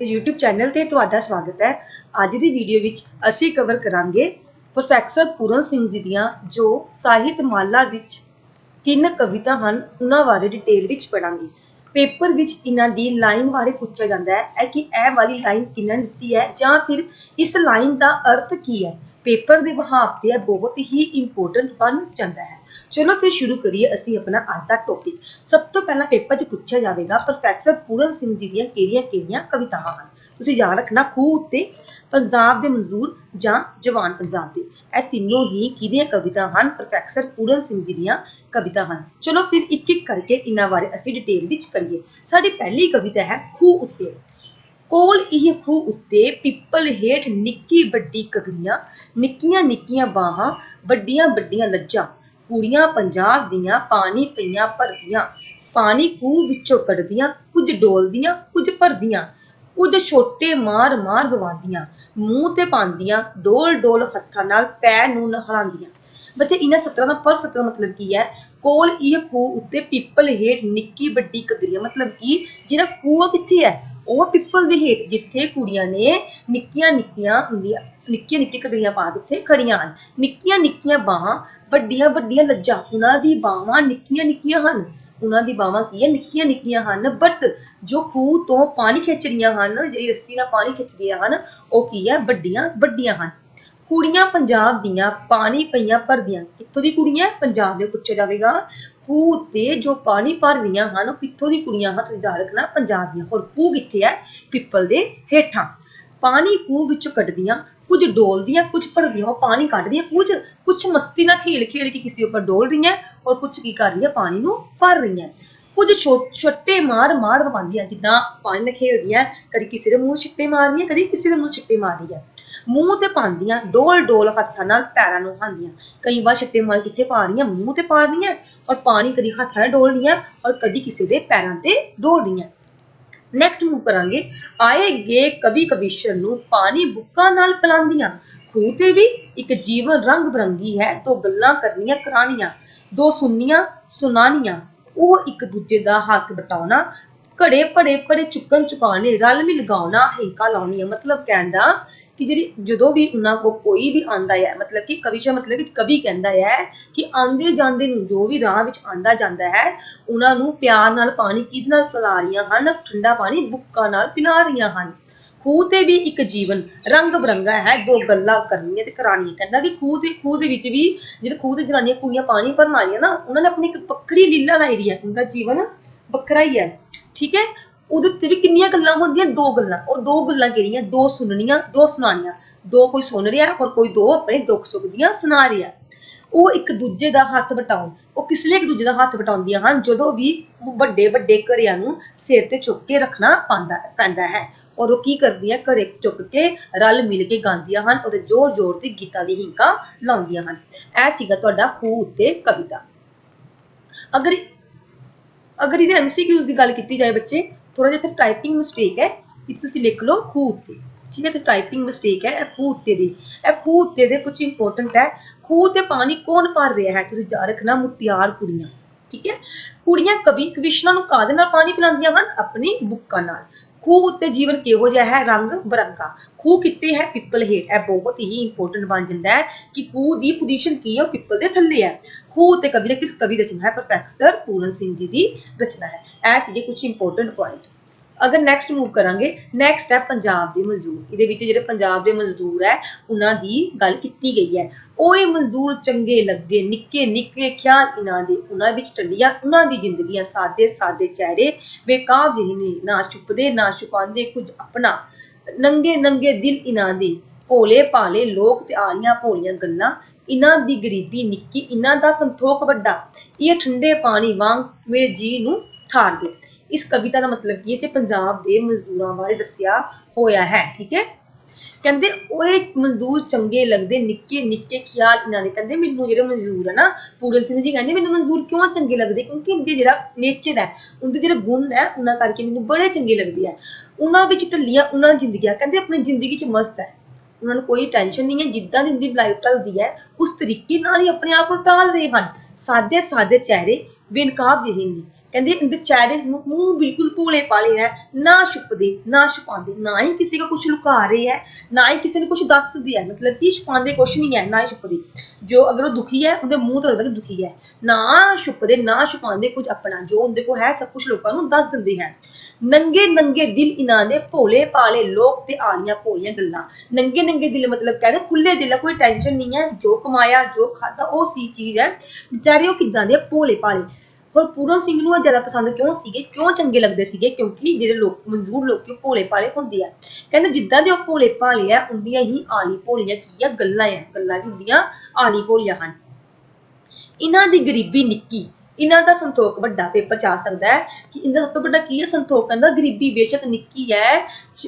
YouTube channel ਤੇ ਤੁਹਾਡਾ ਸਵਾਗਤ ਹੈ। ਅੱਜ ਦੀ ਵੀਡੀਓ ਵਿੱਚ ਅਸੀਂ ਕਵਰ ਕਰਾਂਗੇ ਪ੍ਰੋਫੈਸਰ ਪੂਰਨ ਸਿੰਘ ਜੀ ਦੀਆਂ ਜੋ ਸਾਹਿਤ ਮਾਲਾ ਵਿੱਚ ਤਿੰਨ ਕਵਿਤਾ ਹਨ, ਉਹਨਾਂ ਬਾਰੇ ਡਿਟੇਲ ਵਿੱਚ ਪੜਾਂਗੇ ਪੇਪਰ ਵਿੱਚ ਇਹਨਾਂ ਦੀ ਲਾਈਨ ਬਾਰੇ ਪੁੱਛਿਆ ਜਾਂਦਾ ਹੈ ਹੈ ਕਿ ਇਹ ਵਾਲੀ ਲਾਈਨ ਕਿਹਨਾਂ ਦਿੱਤੀ ਹੈ ਜਾਂ ਫਿਰ ਇਸ ਲਾਈਨ ਦਾ ਅਰਥ ਕੀ ਹੈ? ਪੇਪਰ ਦੇ ਬਹਾਵ ਤੇ ਇਹ ਬਹੁਤ ਹੀ ਇੰਪੋਰਟੈਂਟ ਬਣ ਜਾਂਦਾ ਹੈ। ਚਲੋ ਫਿਰ ਸ਼ੁਰੂ ਕਰੀਏ ਅਸੀਂ ਆਪਣਾ ਅੱਜ ਦਾ ਟੌਪਿਕ ਸਭ ਤੋਂ ਪਹਿਲਾਂ ਪੇਪਰ 'ਚ ਪੁੱਛਿਆ ਜਾਵੇਗਾ ਪ੍ਰੋਫੈਸਰ ਪੂਰਨ ਸਿੰਘ ਜੀ ਦੀਆਂ ਕਿਹੜੀਆਂ-ਕਿਹੜੀਆਂ ਕਵਿਤਾਵਾਂ ਹਨ? ਤੁਸੀਂ ਯਾਦ ਰੱਖਣਾ, ਖੂਹ ਉੱਤੇ ਪੰਜਾਬ ਦੇ ਮਜ਼ਦੂਰ ਜਾਂ ਜਵਾਨ ਪੰਜਾਬ ਦੇ। ਇਹ ਤਿੰਨੋਂ ਹੀ ਕਿਹਦੀਆਂ ਕਵਿਤਾ ਹਨ? ਪ੍ਰੋਫੈਸਰ ਪੂਰਨ ਸਿੰਘ ਜੀ ਦੀਆਂ ਕਵਿਤਾ ਹਨ। ਚਲੋ ਫਿਰ ਇੱਕ ਇੱਕ ਕਰਕੇ ਇਹਨਾਂ ਬਾਰੇ ਅਸੀਂ ਡਿਟੇਲ ਵਿੱਚ ਕਰੀਏ। ਸਾਡੀ ਪਹਿਲੀ ਕਵਿਤਾ ਹੈ, ਖੂਹ ਉੱਤੇ। ਕੋਲ ਇਹ ਖੂਹ ਉੱਤੇ ਪਿੱਪਲ ਹੇਠ ਨਿੱਕੀ ਵੱਡੀ ਕਗਰੀਆਂ ਨਿੱਕੀਆਂ ਨਿੱਕੀਆਂ ਬਾਹਾਂ ਵੱਡੀਆਂ ਵੱਡੀਆਂ ਲੱਜਾਂ। ਕੁੜੀਆਂ ਪੰਜਾਬ ਦੀਆਂ, ਪਾਣੀ ਪਈਆਂ ਭਰਦੀਆਂ, ਪਾਣੀ ਖੂਹ ਵਿੱਚੋਂ ਕੱਢਦੀਆਂ, ਕੁਝ ਡੋਲਦੀਆਂ, ਕੁਝ ਭਰਦੀਆਂ, ਕੁਝ ਛੋਟੇ ਮਾਰ ਮਾਰ ਗਵਾਉਂਦੀਆਂ, ਮੂੰਹ ਤੇ ਪਾਉਂਦੀਆਂ, ਡੋਲ ਡੋਲ ਹੱਥਾਂ ਨਾਲ ਪੈਰ ਨੂੰ ਨਹਲਾਉਂਦੀਆਂ। ਬੱਚੇ, ਇਹਨਾਂ ਸਤਰਾਂ ਦਾ ਫਸਟ ਸਤਰ ਮਤਲਬ ਕੀ ਹੈ? ਕੋਲ ਇਹ ਖੂਹ ਉੱਤੇ ਪੀਪਲ ਹੇਠ ਨਿੱਕੀ ਵੱਡੀ ਕਗਰੀਆਂ ਮਤਲਬ ਕਿ ਜਿਹੜਾ ਖੂਹ ਕਿੱਥੇ ਹੈ? ਉਹ ਪਿੱਪਲ ਦੇ ਹੇਠ, ਜਿੱਥੇ ਕੁੜੀਆਂ ਨੇ ਨਿੱਕੀਆਂ ਨਿੱਕੀਆਂ ਹੁੰਦੀਆਂ ਨਿੱਕੀਆਂ ਨਿੱਕੀਆਂ ਕਦਰੀਆਂ ਪਾ ਕੇ ਉੱਥੇ ਖੜੀਆਂ ਹਨ। ਨਿੱਕੀਆਂ ਨਿੱਕੀਆਂ ਬਾਹਾਂ ਵੱਡੀਆਂ ਵੱਡੀਆਂ ਲੱਜਾਂ, ਉਹਨਾਂ ਦੀ ਬਾਹਾਂ ਨਿੱਕੀਆਂ ਨਿੱਕੀਆਂ ਹਨ। ਉਹਨਾਂ ਦੀ ਬਾਹਾਂ ਕੀ ਹੈ? ਨਿੱਕੀਆਂ ਨਿੱਕੀਆਂ ਹਨ। ਬਟ ਜੋ ਖੂਹ ਤੋਂ ਪਾਣੀ ਖਿੱਚ ਰਹੀਆਂ ਹਨ, ਜਿਹੜੀ ਰੱਸੀ ਨਾਲ ਪਾਣੀ ਖਿੱਚ ਰਹੀਆਂ ਹਨ, ਉਹ ਕੀ ਹੈ? ਵੱਡੀਆਂ ਵੱਡੀਆਂ ਹਨ। ਕੁੜੀਆਂ ਪੰਜਾਬ ਦੀਆਂ ਪਾਣੀ ਪਈਆਂ ਭਰਦੀਆਂ। ਕਿੱਥੋਂ ਦੀ ਕੁੜੀਆਂ ਪੰਜਾਬ ਦੇ ਪੁੱਛਿਆ ਜਾਵੇਗਾ। ਖੂਹ ਤੇ ਜੋ ਪਾਣੀ ਭਰ ਰਹੀਆਂ ਹਨ, ਉਹ ਕਿੱਥੋਂ ਦੀ ਕੁੜੀਆਂ ਹਨ? ਤੁਸੀਂ ਯਾਦ ਰੱਖਣਾ, ਪੰਜਾਬ ਦੀਆਂ। ਹੋਰ ਖੂਹ ਕਿੱਥੇ ਹੈ? ਪਿੱਪਲ ਦੇ ਹੇਠਾਂ। ਪਾਣੀ ਖੂਹ ਵਿੱਚੋਂ ਕੱਢਦੀਆਂ। ਕੁਝ ਡੋਲਦੀਆਂ, ਕੁਝ ਭਰਦੀਆਂ, ਉਹ ਪਾਣੀ ਕੱਢਦੀਆਂ, ਕੁਝ ਕੁਝ ਮਸਤੀ ਨਾਲ ਖੇਲ ਖੇਲ ਕੇ ਕਿਸੇ ਉੱਪਰ ਡੋਲ ਰਹੀਆਂ ਔਰ ਕੁਝ ਕੀ ਕਰ ਰਹੀਆਂ, ਪਾਣੀ ਨੂੰ ਭਰ ਰਹੀਆਂ। ਕੁਝ ਛੋ- ਛੋਟੇ ਮਾਰ ਮਾਰ ਵਵਾਉਂਦੀਆਂ ਜਿੱਦਾਂ ਪਾਣੀ ਨਾਲ ਖੇਡਦੀਆਂ ਕਦੀ ਕਿਸੇ ਦੇ ਮੂੰਹ ਛਿੱਟੇ ਮਾਰਦੀਆਂ ਕਦੀ ਕਿਸੇ ਦੇ ਮੂੰਹ ਛਿੱਟੇ ਮਾਰਦੀਆਂ ਮੂੰਹ ਤੇ ਪਾਉਂਦੀਆਂ, ਡੋਲ ਡੋਲ ਹੱਥਾਂ ਨਾਲ ਪੈਰਾਂ ਨੂੰ ਹਾਂਦੀਆਂ ਕਈ ਵਾਰ ਛਿੱਟੇ ਮਾਰ ਕਿੱਥੇ ਪਾ ਰਹੀਆਂ, ਮੂੰਹ ਤੇ ਪਾ ਰਹੀਆਂ ਔਰ ਪਾਣੀ ਕਦੀ ਹੱਥਾਂ ਨਾਲ ਡੋਲਦੀਆਂ ਔਰ ਕਦੀ ਕਿਸੇ ਦੇ ਪੈਰਾਂ ਤੇ ਡੋਲਦੀਆਂ ਨੈਕਸਟ ਮੂਵ ਕਰਾਂਗੇ। ਆਏ ਗੇ ਕਵੀ ਕਵੀਸ਼ਰ ਨੂੰ ਪਾਣੀ ਬੁੱਕਾਂ ਨਾਲ ਪਿਲਾਉਂਦੀਆਂ। ਖੂਹ ਤੇ ਵੀ ਇੱਕ ਜੀਵਨ ਰੰਗ ਬਰੰਗੀ ਹੈ, ਦੋ ਗੱਲਾਂ ਕਰਨੀਆਂ ਕਰਾਣੀਆਂ, ਦੋ ਸੁਣਨੀਆਂ ਸੁਣਾਣੀਆਂ। ਉਹ ਇੱਕ ਦੂਜੇ ਦਾ ਹੱਥ ਬਟਾਉਣਾ ਘੜੇ ਭੜੇ ਭੜੇ ਚੁੱਕਣ ਚੁਕਾਣੇ, ਰਲ ਮਿਲ ਗਾਉਣਾ, ਹੇਕਾ ਲਾਉਣੀ ਮਤਲਬ ਕਹਿੰਦਾ ਕਿ ਜਿਹੜੀ ਜਦੋਂ ਵੀ ਉਹਨਾਂ ਕੋ ਕੋਈ ਵੀ ਆਂਦਾ ਹੈ, ਮਤਲਬ ਕਿ ਕਵਿਸ਼ਾ ਮਤਲਬ ਕਿ ਕਵੀ ਕਹਿੰਦਾ ਹੈ ਕਿ ਆਂਦੇ ਜਾਂਦੇ ਨੂੰ ਜੋ ਵੀ ਰਾਹ ਵਿੱਚ ਆਂਦਾ ਜਾਂਦਾ ਹੈ, ਉਹਨਾਂ ਨੂੰ ਪਿਆਰ ਨਾਲ ਪਾਣੀ ਕਿਹਦੇ ਨਾਲ ਪਿਲਾ ਰਹੀਆਂ ਹਨ? ਠੰਡਾ ਪਾਣੀ ਬੁੱਕਾ ਨਾਲ ਪਿਲਾ ਰਹੀਆਂ ਹਨ। ਖੂਹ ਤੇ ਵੀ ਇੱਕ ਜੀਵਨ, ਰੰਗ ਬਰੰਗਾ ਹੈ, ਦੋ ਗੱਲਾਂ ਕਰਨੀਆਂ ਤੇ ਕਰਾਣੀਆਂ ਕਹਿੰਦਾ ਕਿ ਖੂਹ ਦੇ ਖੂਹ ਦੇ ਵਿੱਚ ਵੀ ਜਿਹੜੇ ਖੂਹ ਤੇ ਜਨਾਨੀਆਂ ਕੁੜੀਆਂ ਪਾਣੀ ਭਰਨ ਆਈਆਂ ਨਾ, ਉਹਨਾਂ ਨੇ ਆਪਣੀ ਇੱਕ ਵੱਖਰੀ ਲੀਲਾ ਲਾਈ ਦੀ ਹੈ। ਉਹਦਾ ਜੀਵਨ ਵੱਖਰਾ ਹੀ ਹੈ। ਠੀਕ ਹੈ? ਉਹਦੇ ਉੱਤੇ ਵੀ ਕਿੰਨੀਆਂ ਗੱਲਾਂ ਹੁੰਦੀਆਂ? ਦੋ ਗੱਲਾਂ। ਉਹ ਦੋ ਗੱਲਾਂ ਕਿਹੜੀਆਂ? ਦੋ ਸੁਣਨੀਆਂ, ਦੋ ਸੁਣਾਉਣੀਆਂ। ਦੋ ਕੋਈ ਸੁਣ ਰਿਹਾ ਔਰ ਕੋਈ ਦੋ ਆਪਣੇ ਦੁੱਖ ਸੁੱਖ ਦੀਆਂ ਸੁਣਾ ਰਿਹਾ। ਉਹ ਇੱਕ ਦੂਜੇ ਦਾ ਹੱਥ ਵਟਾਉਣ। ਉਹ ਕਿਸ ਲਈ ਇੱਕ ਦੂਜੇ ਦਾ ਹੱਥ ਵਟਾਉਂਦੀਆਂ ਹਨ? ਜਦੋਂ ਵੀ ਵੱਡੇ ਵੱਡੇ ਘਰਿਆਂ ਨੂੰ ਸਿਰ ਤੇ ਚੁੱਕ ਕੇ ਰੱਖਣਾ ਪੈਂਦਾ ਪੈਂਦਾ ਹੈ। ਔਰ ਉਹ ਕੀ ਕਰਦੀਆਂ? ਘਰੇ ਚੁੱਕ ਕੇ ਰਲ ਮਿਲ ਕੇ ਗਾਉਂਦੀਆਂ ਹਨ। ਉਹਦੇ ਜ਼ੋਰ ਜ਼ੋਰ ਦੀ ਗੀਤਾਂ ਦੀ ਹਿੰਕਾ ਲਾਉਂਦੀਆਂ ਹਨ। ਇਹ ਸੀਗਾ ਤੁਹਾਡਾ ਖੂਹ ਉੱਤੇ ਕਵਿਤਾ। ਅਗਰ ਅਗਰ ਇਹਦੇ ਐਮਸੀਕਿਊਜ਼ ਦੀ ਗੱਲ ਕੀਤੀ ਜਾਏ ਬੱਚੇ ਥੋੜਾ ਜਿਹਾ ਇੱਥੇ ਟਾਈਪਿੰਗ ਮਿਸਟੇਕ ਹੈ ਇਹ ਤੁਸੀਂ ਲਿਖ ਲਓ ਖੂਹ ਉੱਤੇ ਠੀਕ ਹੈ ਤੇ ਟਾਈਪਿੰਗ ਮਿਸਟੇਕ ਹੈ ਇਹ ਖੂਹ ਉੱਤੇ ਦੀ ਇਹ ਖੂਹ ਉੱਤੇ ਦੇ ਕੁਝ ਇੰਪੋਰਟੈਂਟ ਹੈ ਖੂਹ ਤੇ ਪਾਣੀ ਕੌਣ ਭਰ ਰਿਹਾ ਹੈ ਤੁਸੀਂ ਜਾ ਰੱਖਣਾ ਮੁਟਿਆਰ ਕੁੜੀਆਂ ਠੀਕ ਹੈ ਕੁੜੀਆਂ ਕਵੀ ਕਵਿਸ਼ਨਾਂ ਨੂੰ ਕਾਦੇ ਨਾਲ ਪਾਣੀ ਪਿਲਾਉਂਦੀਆਂ ਹਨ ਆਪਣੀ ਬੁੱਕਾਂ ਨਾਲ ਖੂਹ ਉੱਤੇ ਜੀਵਨ ਕਿਹੋ ਜਿਹਾ ਹੈ? ਰੰਗ ਬਰੰਗਾ। ਖੂਹ ਕਿੱਤੇ ਹੈ? ਪਿੱਪਲ ਹੇਠ। ਇਹ ਬਹੁਤ ਹੀ ਇੰਪੋਰਟੈਂਟ ਬਣ ਜਾਂਦਾ ਹੈ ਕਿ ਖੂਹ ਦੀ ਪੋਜੀਸ਼ਨ ਕੀ ਹੈ? ਉਹ ਪਿੱਪਲ ਦੇ ਥੱਲੇ ਹੈ। ਖੂਹ ਤੇ ਕਵੀ ਦਾ ਕਿਸ ਕਵੀ ਦੀ ਰਚਨਾ ਹੈ? ਪ੍ਰੋਫੈਸਰ ਪੂਰਨ ਸਿੰਘ ਜੀ ਦੀ ਰਚਨਾ ਹੈ। ਇਹ ਸੀਗੇ ਕੁਝ ਇੰਪੋਰਟੈਂਟ ਪੁਆਇੰਟ ਅਗਰ ਨੈਕਸਟ ਮੂਵ ਕਰਾਂਗੇ ਨੈਕਸਟ ਹੈ ਪੰਜਾਬ ਦੇ ਮਜ਼ਦੂਰ। ਇਹਦੇ ਵਿੱਚ ਜਿਹੜੇ ਪੰਜਾਬ ਦੇ ਮਜ਼ਦੂਰ ਹੈ, ਉਹਨਾਂ ਦੀ ਗੱਲ ਕੀਤੀ ਗਈ ਹੈ। ਓਏ ਮਜ਼ਦੂਰ ਚੰਗੇ ਲੱਗੇ, ਨਿੱਕੇ ਨਿੱਕੇ ਖਿਆਲ ਇਹਨਾਂ ਦੇ, ਉਹਨਾਂ ਵਿੱਚ ਟੰਡੀਆਂ ਉਹਨਾਂ ਦੀ ਜ਼ਿੰਦਗੀਆਂ ਸਾਦੇ ਸਾਦੇ ਚਿਹਰੇ ਬੇਕਾਰ ਜਿਹੇ ਨੇ। ਨਾ ਛੁਪਦੇ, ਨਾ ਛੁਪਾਉਂਦੇ, ਕੁਝ ਆਪਣਾ ਨੰਗੇ ਨੰਗੇ ਦਿਲ ਇਹਨਾਂ ਦੇ। ਭੋਲੇ ਭਾਲੇ ਲੋਕ ਤੇ ਆਲੀਆਂ ਭੋਲੀਆਂ ਗੱਲਾਂ। ਇਹਨਾਂ ਦੀ ਗਰੀਬੀ ਨਿੱਕੀ, ਇਹਨਾਂ ਦਾ ਸੰਤੋਖ ਵੱਡਾ। ਇਹ ਠੰਡੇ ਪਾਣੀ ਵਾਂਗ ਮੇਰੇ ਜੀ ਨੂੰ ਠਾਰ ਦੇ। ਇਸ ਕਵਿਤਾ ਦਾ ਮਤਲਬ ਕੀ ਹੈ ਕਿ ਪੰਜਾਬ ਦੇ ਮਜ਼ਦੂਰਾਂ ਬਾਰੇ ਦੱਸਿਆ ਹੋਇਆ ਹੈ, ਠੀਕ ਹੈ? ਕਹਿੰਦੇ, ਓਏ ਮਜ਼ਦੂਰ ਚੰਗੇ ਲੱਗਦੇ, ਨਿੱਕੇ ਨਿੱਕੇ ਖਿਆਲ ਇਹਨਾਂ ਦੇ। ਕਹਿੰਦੇ, ਮੈਨੂੰ ਜਿਹੜੇ ਮਜ਼ਦੂਰ ਹੈ ਨਾ, ਪੂਰਨ ਸਿੰਘ ਜੀ ਕਹਿੰਦੇ, ਮੈਨੂੰ ਮਜ਼ਦੂਰ ਕਿਉਂ ਚੰਗੇ ਲੱਗਦੇ? ਕਿਉਂਕਿ ਇਹਦੇ ਜਿਹੜਾ ਨੇਚਰ ਹੈ, ਉਹਦੇ ਜਿਹੜੇ ਗੁਣ ਹੈ, ਉਹਨਾਂ ਕਰਕੇ ਮੈਨੂੰ ਬੜੇ ਚੰਗੇ ਲੱਗਦੇ ਆ। ਉਹਨਾਂ ਵਿੱਚ ਢੱਲੀਆਂ, ਉਹਨਾਂ ਦੀ ਜ਼ਿੰਦਗੀਆਂ ਕਹਿੰਦੇ, ਆਪਣੀ ਜ਼ਿੰਦਗੀ 'ਚ ਮਸਤ ਹੈ। ਉਹਨਾਂ ਨੂੰ ਕੋਈ ਟੈਨਸ਼ਨ ਨਹੀਂ ਹੈ। ਜਿੱਦਾਂ ਦੀ ਦੀ ਲਾਈਫ ਢਲਦੀ ਹੈ, ਉਸ ਤਰੀਕੇ ਨਾਲ ਹੀ ਆਪਣੇ ਆਪ ਨੂੰ ਢਾਲ ਰਹੇ ਹਨ। ਸਾਦੇ ਸਾਦੇ ਚਿਹਰੇ, ਬੇਨਕਾਬ ਜਿਹੇ ਨੇ। ਕਹਿੰਦੇ ਇਨਦੇ ਨੂੰ ਮੂੰਹ ਬਿਲਕੁਲ ਭੋਲੇ ਪਾਲੇ ਹੈ ਨਾ ਛੁਪਦੇ, ਨਾ ਛੁਪਾਉਂਦੇ, ਨਾ ਹੀ ਕਿਸੇ ਦਾ ਕੁਝ ਲੁਕਾ ਰਹੇ ਹੈ ਨਾ ਹੀ ਕਿਸੇ ਨੂੰ ਕੁਝ ਦੱਸਦੇ ਹੈ ਮਤਲਬ ਕਿ ਛੁਪਾਉਂਦੇ ਕੁਝ ਨਹੀਂ ਹੈ ਨਾ ਹੀ ਛੁਪਦੇ। ਜੋ ਅਗਰ ਉਹ ਦੁਖੀ ਹੈ ਉਹਦੇ ਮੂੰਹ ਤੋਂ ਲੱਗਦਾ ਕਿ ਦੁਖੀ ਹੈ ਨਾ ਛੁਪਦੇ, ਨਾ ਛੁਪਾਉਂਦੇ ਕੁਝ ਆਪਣਾ, ਜੋ ਉਹਦੇ ਕੋਲ ਹੈ, ਸਭ ਕੁਝ ਲੋਕਾਂ ਨੂੰ ਦੱਸ ਦਿੰਦੇ ਹੈ। ਨੰਗੇ ਨੰਗੇ ਦਿਲ ਇਨਾਂ ਦੇ ਭੋਲੇ ਪਾਲੇ ਲੋਕ ਤੇ ਆਲੀਆਂ ਭੋਲੀਆਂ ਗੱਲਾਂ। ਨੰਗੇ ਨੰਗੇ ਦਿਲ ਮਤਲਬ ਕਹਿੰਦੇ ਖੁੱਲੇ ਦਿਲ ਕੋਈ ਟੈਨਸ਼ਨ ਨਹੀਂ ਹੈ ਜੋ ਕਮਾਇਆ, ਜੋ ਖਾਦਾ ਉਹ ਸੀ ਚੀਜ਼ ਹੈ ਵਿਚਾਰੇ ਉਹ ਕਿਦਾਂ ਦੇ ਭੋਲੇ ਪਾਲੇ ਹੋਰ ਪੂਰਨ ਸਿੰਘ ਨੂੰ ਇਹ ਜ਼ਿਆਦਾ ਪਸੰਦ ਕਿਉਂ ਸੀਗੇ? ਕਿਉਂ ਚੰਗੇ ਲੱਗਦੇ ਸੀਗੇ? ਕਿਉਂਕਿ ਜਿਹੜੇ ਲੋਕ ਮਨਜ਼ੂਰ ਲੋਕੀ ਉਹ ਭੋਲੇ ਭਾਲੇ ਹੁੰਦੇ ਆ? ਕਹਿੰਦੇ ਜਿੱਦਾਂ ਦੇ ਉਹ ਭੋਲੇ ਭਾਲੇ ਆ ਉਹਦੀਆਂ ਹੀ ਆਲੀ ਭੋਲੀਆਂ ਕੀ ਆ? ਗੱਲਾਂ ਆ, ਗੱਲਾਂ ਵੀ ਹੁੰਦੀਆਂ ਆਲੀ ਭੋਲੀਆਂ ਹਨ। ਇਹਨਾਂ ਦੀ ਗਰੀਬੀ ਨਿੱਕੀ ਇਹਨਾਂ ਦਾ ਸੰਤੋਖ ਵੱਡਾ ਪੇਪਰ ਚ ਆ ਸਕਦਾ ਹੈ ਕਿ ਇਹਨਾਂ ਦਾ ਸਭ ਤੋਂ ਵੱਡਾ ਕੀ ਹੈ ਸੰਤੋਖ? ਕਹਿੰਦਾ ਗਰੀਬੀ ਬੇਸ਼ੱਕ ਨਿੱਕੀ ਹੈ।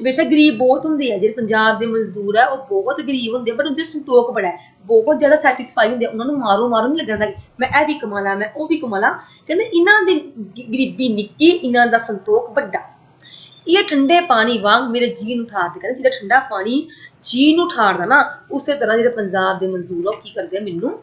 ਬੇਸ਼ੱਕ ਗਰੀਬ ਬਹੁਤ ਹੁੰਦੇ ਆ, ਜਿਹੜੇ ਪੰਜਾਬ ਦੇ ਮਜ਼ਦੂਰ ਆ, ਉਹ ਬਹੁਤ ਗਰੀਬ ਹੁੰਦੇ ਪਰ ਉਹਦੇ ਸੰਤੋਖ ਬੜਾ ਹੈ। ਬਹੁਤ ਜ਼ਿਆਦਾ ਸੈਟੀਸਫਾਈ ਹੁੰਦੇ ਉਹਨਾਂ ਨੂੰ ਮਾਰੋ ਮਾਰੋ ਨਹੀਂ ਲੱਗਦਾ ਮੈਂ ਇਹ ਵੀ ਕਮਾ ਲਾਂ, ਮੈਂ ਉਹ ਵੀ ਕਮਾ ਲਾਂ। ਕਹਿੰਦੇ ਇਹਨਾਂ ਦੀ ਗਰੀਬੀ ਨਿੱਕੀ, ਇਹਨਾਂ ਦਾ ਸੰਤੋਖ ਵੱਡਾ। ਇਹ ਠੰਡੇ ਪਾਣੀ ਵਾਂਗ ਮੇਰੇ ਜੀ ਨੂੰ ਠਾਰਦੇ ਕਹਿੰਦੇ ਜਿਹੜਾ ਠੰਡਾ ਪਾਣੀ ਜੀ ਨੂੰ ਠਾਰਦਾ ਨਾ, ਉਸੇ ਤਰ੍ਹਾਂ ਜਿਹੜੇ ਪੰਜਾਬ ਦੇ ਮਜ਼ਦੂਰ ਆ, ਉਹ ਕੀ ਕਰਦੇ ਆ ਮੈਨੂੰ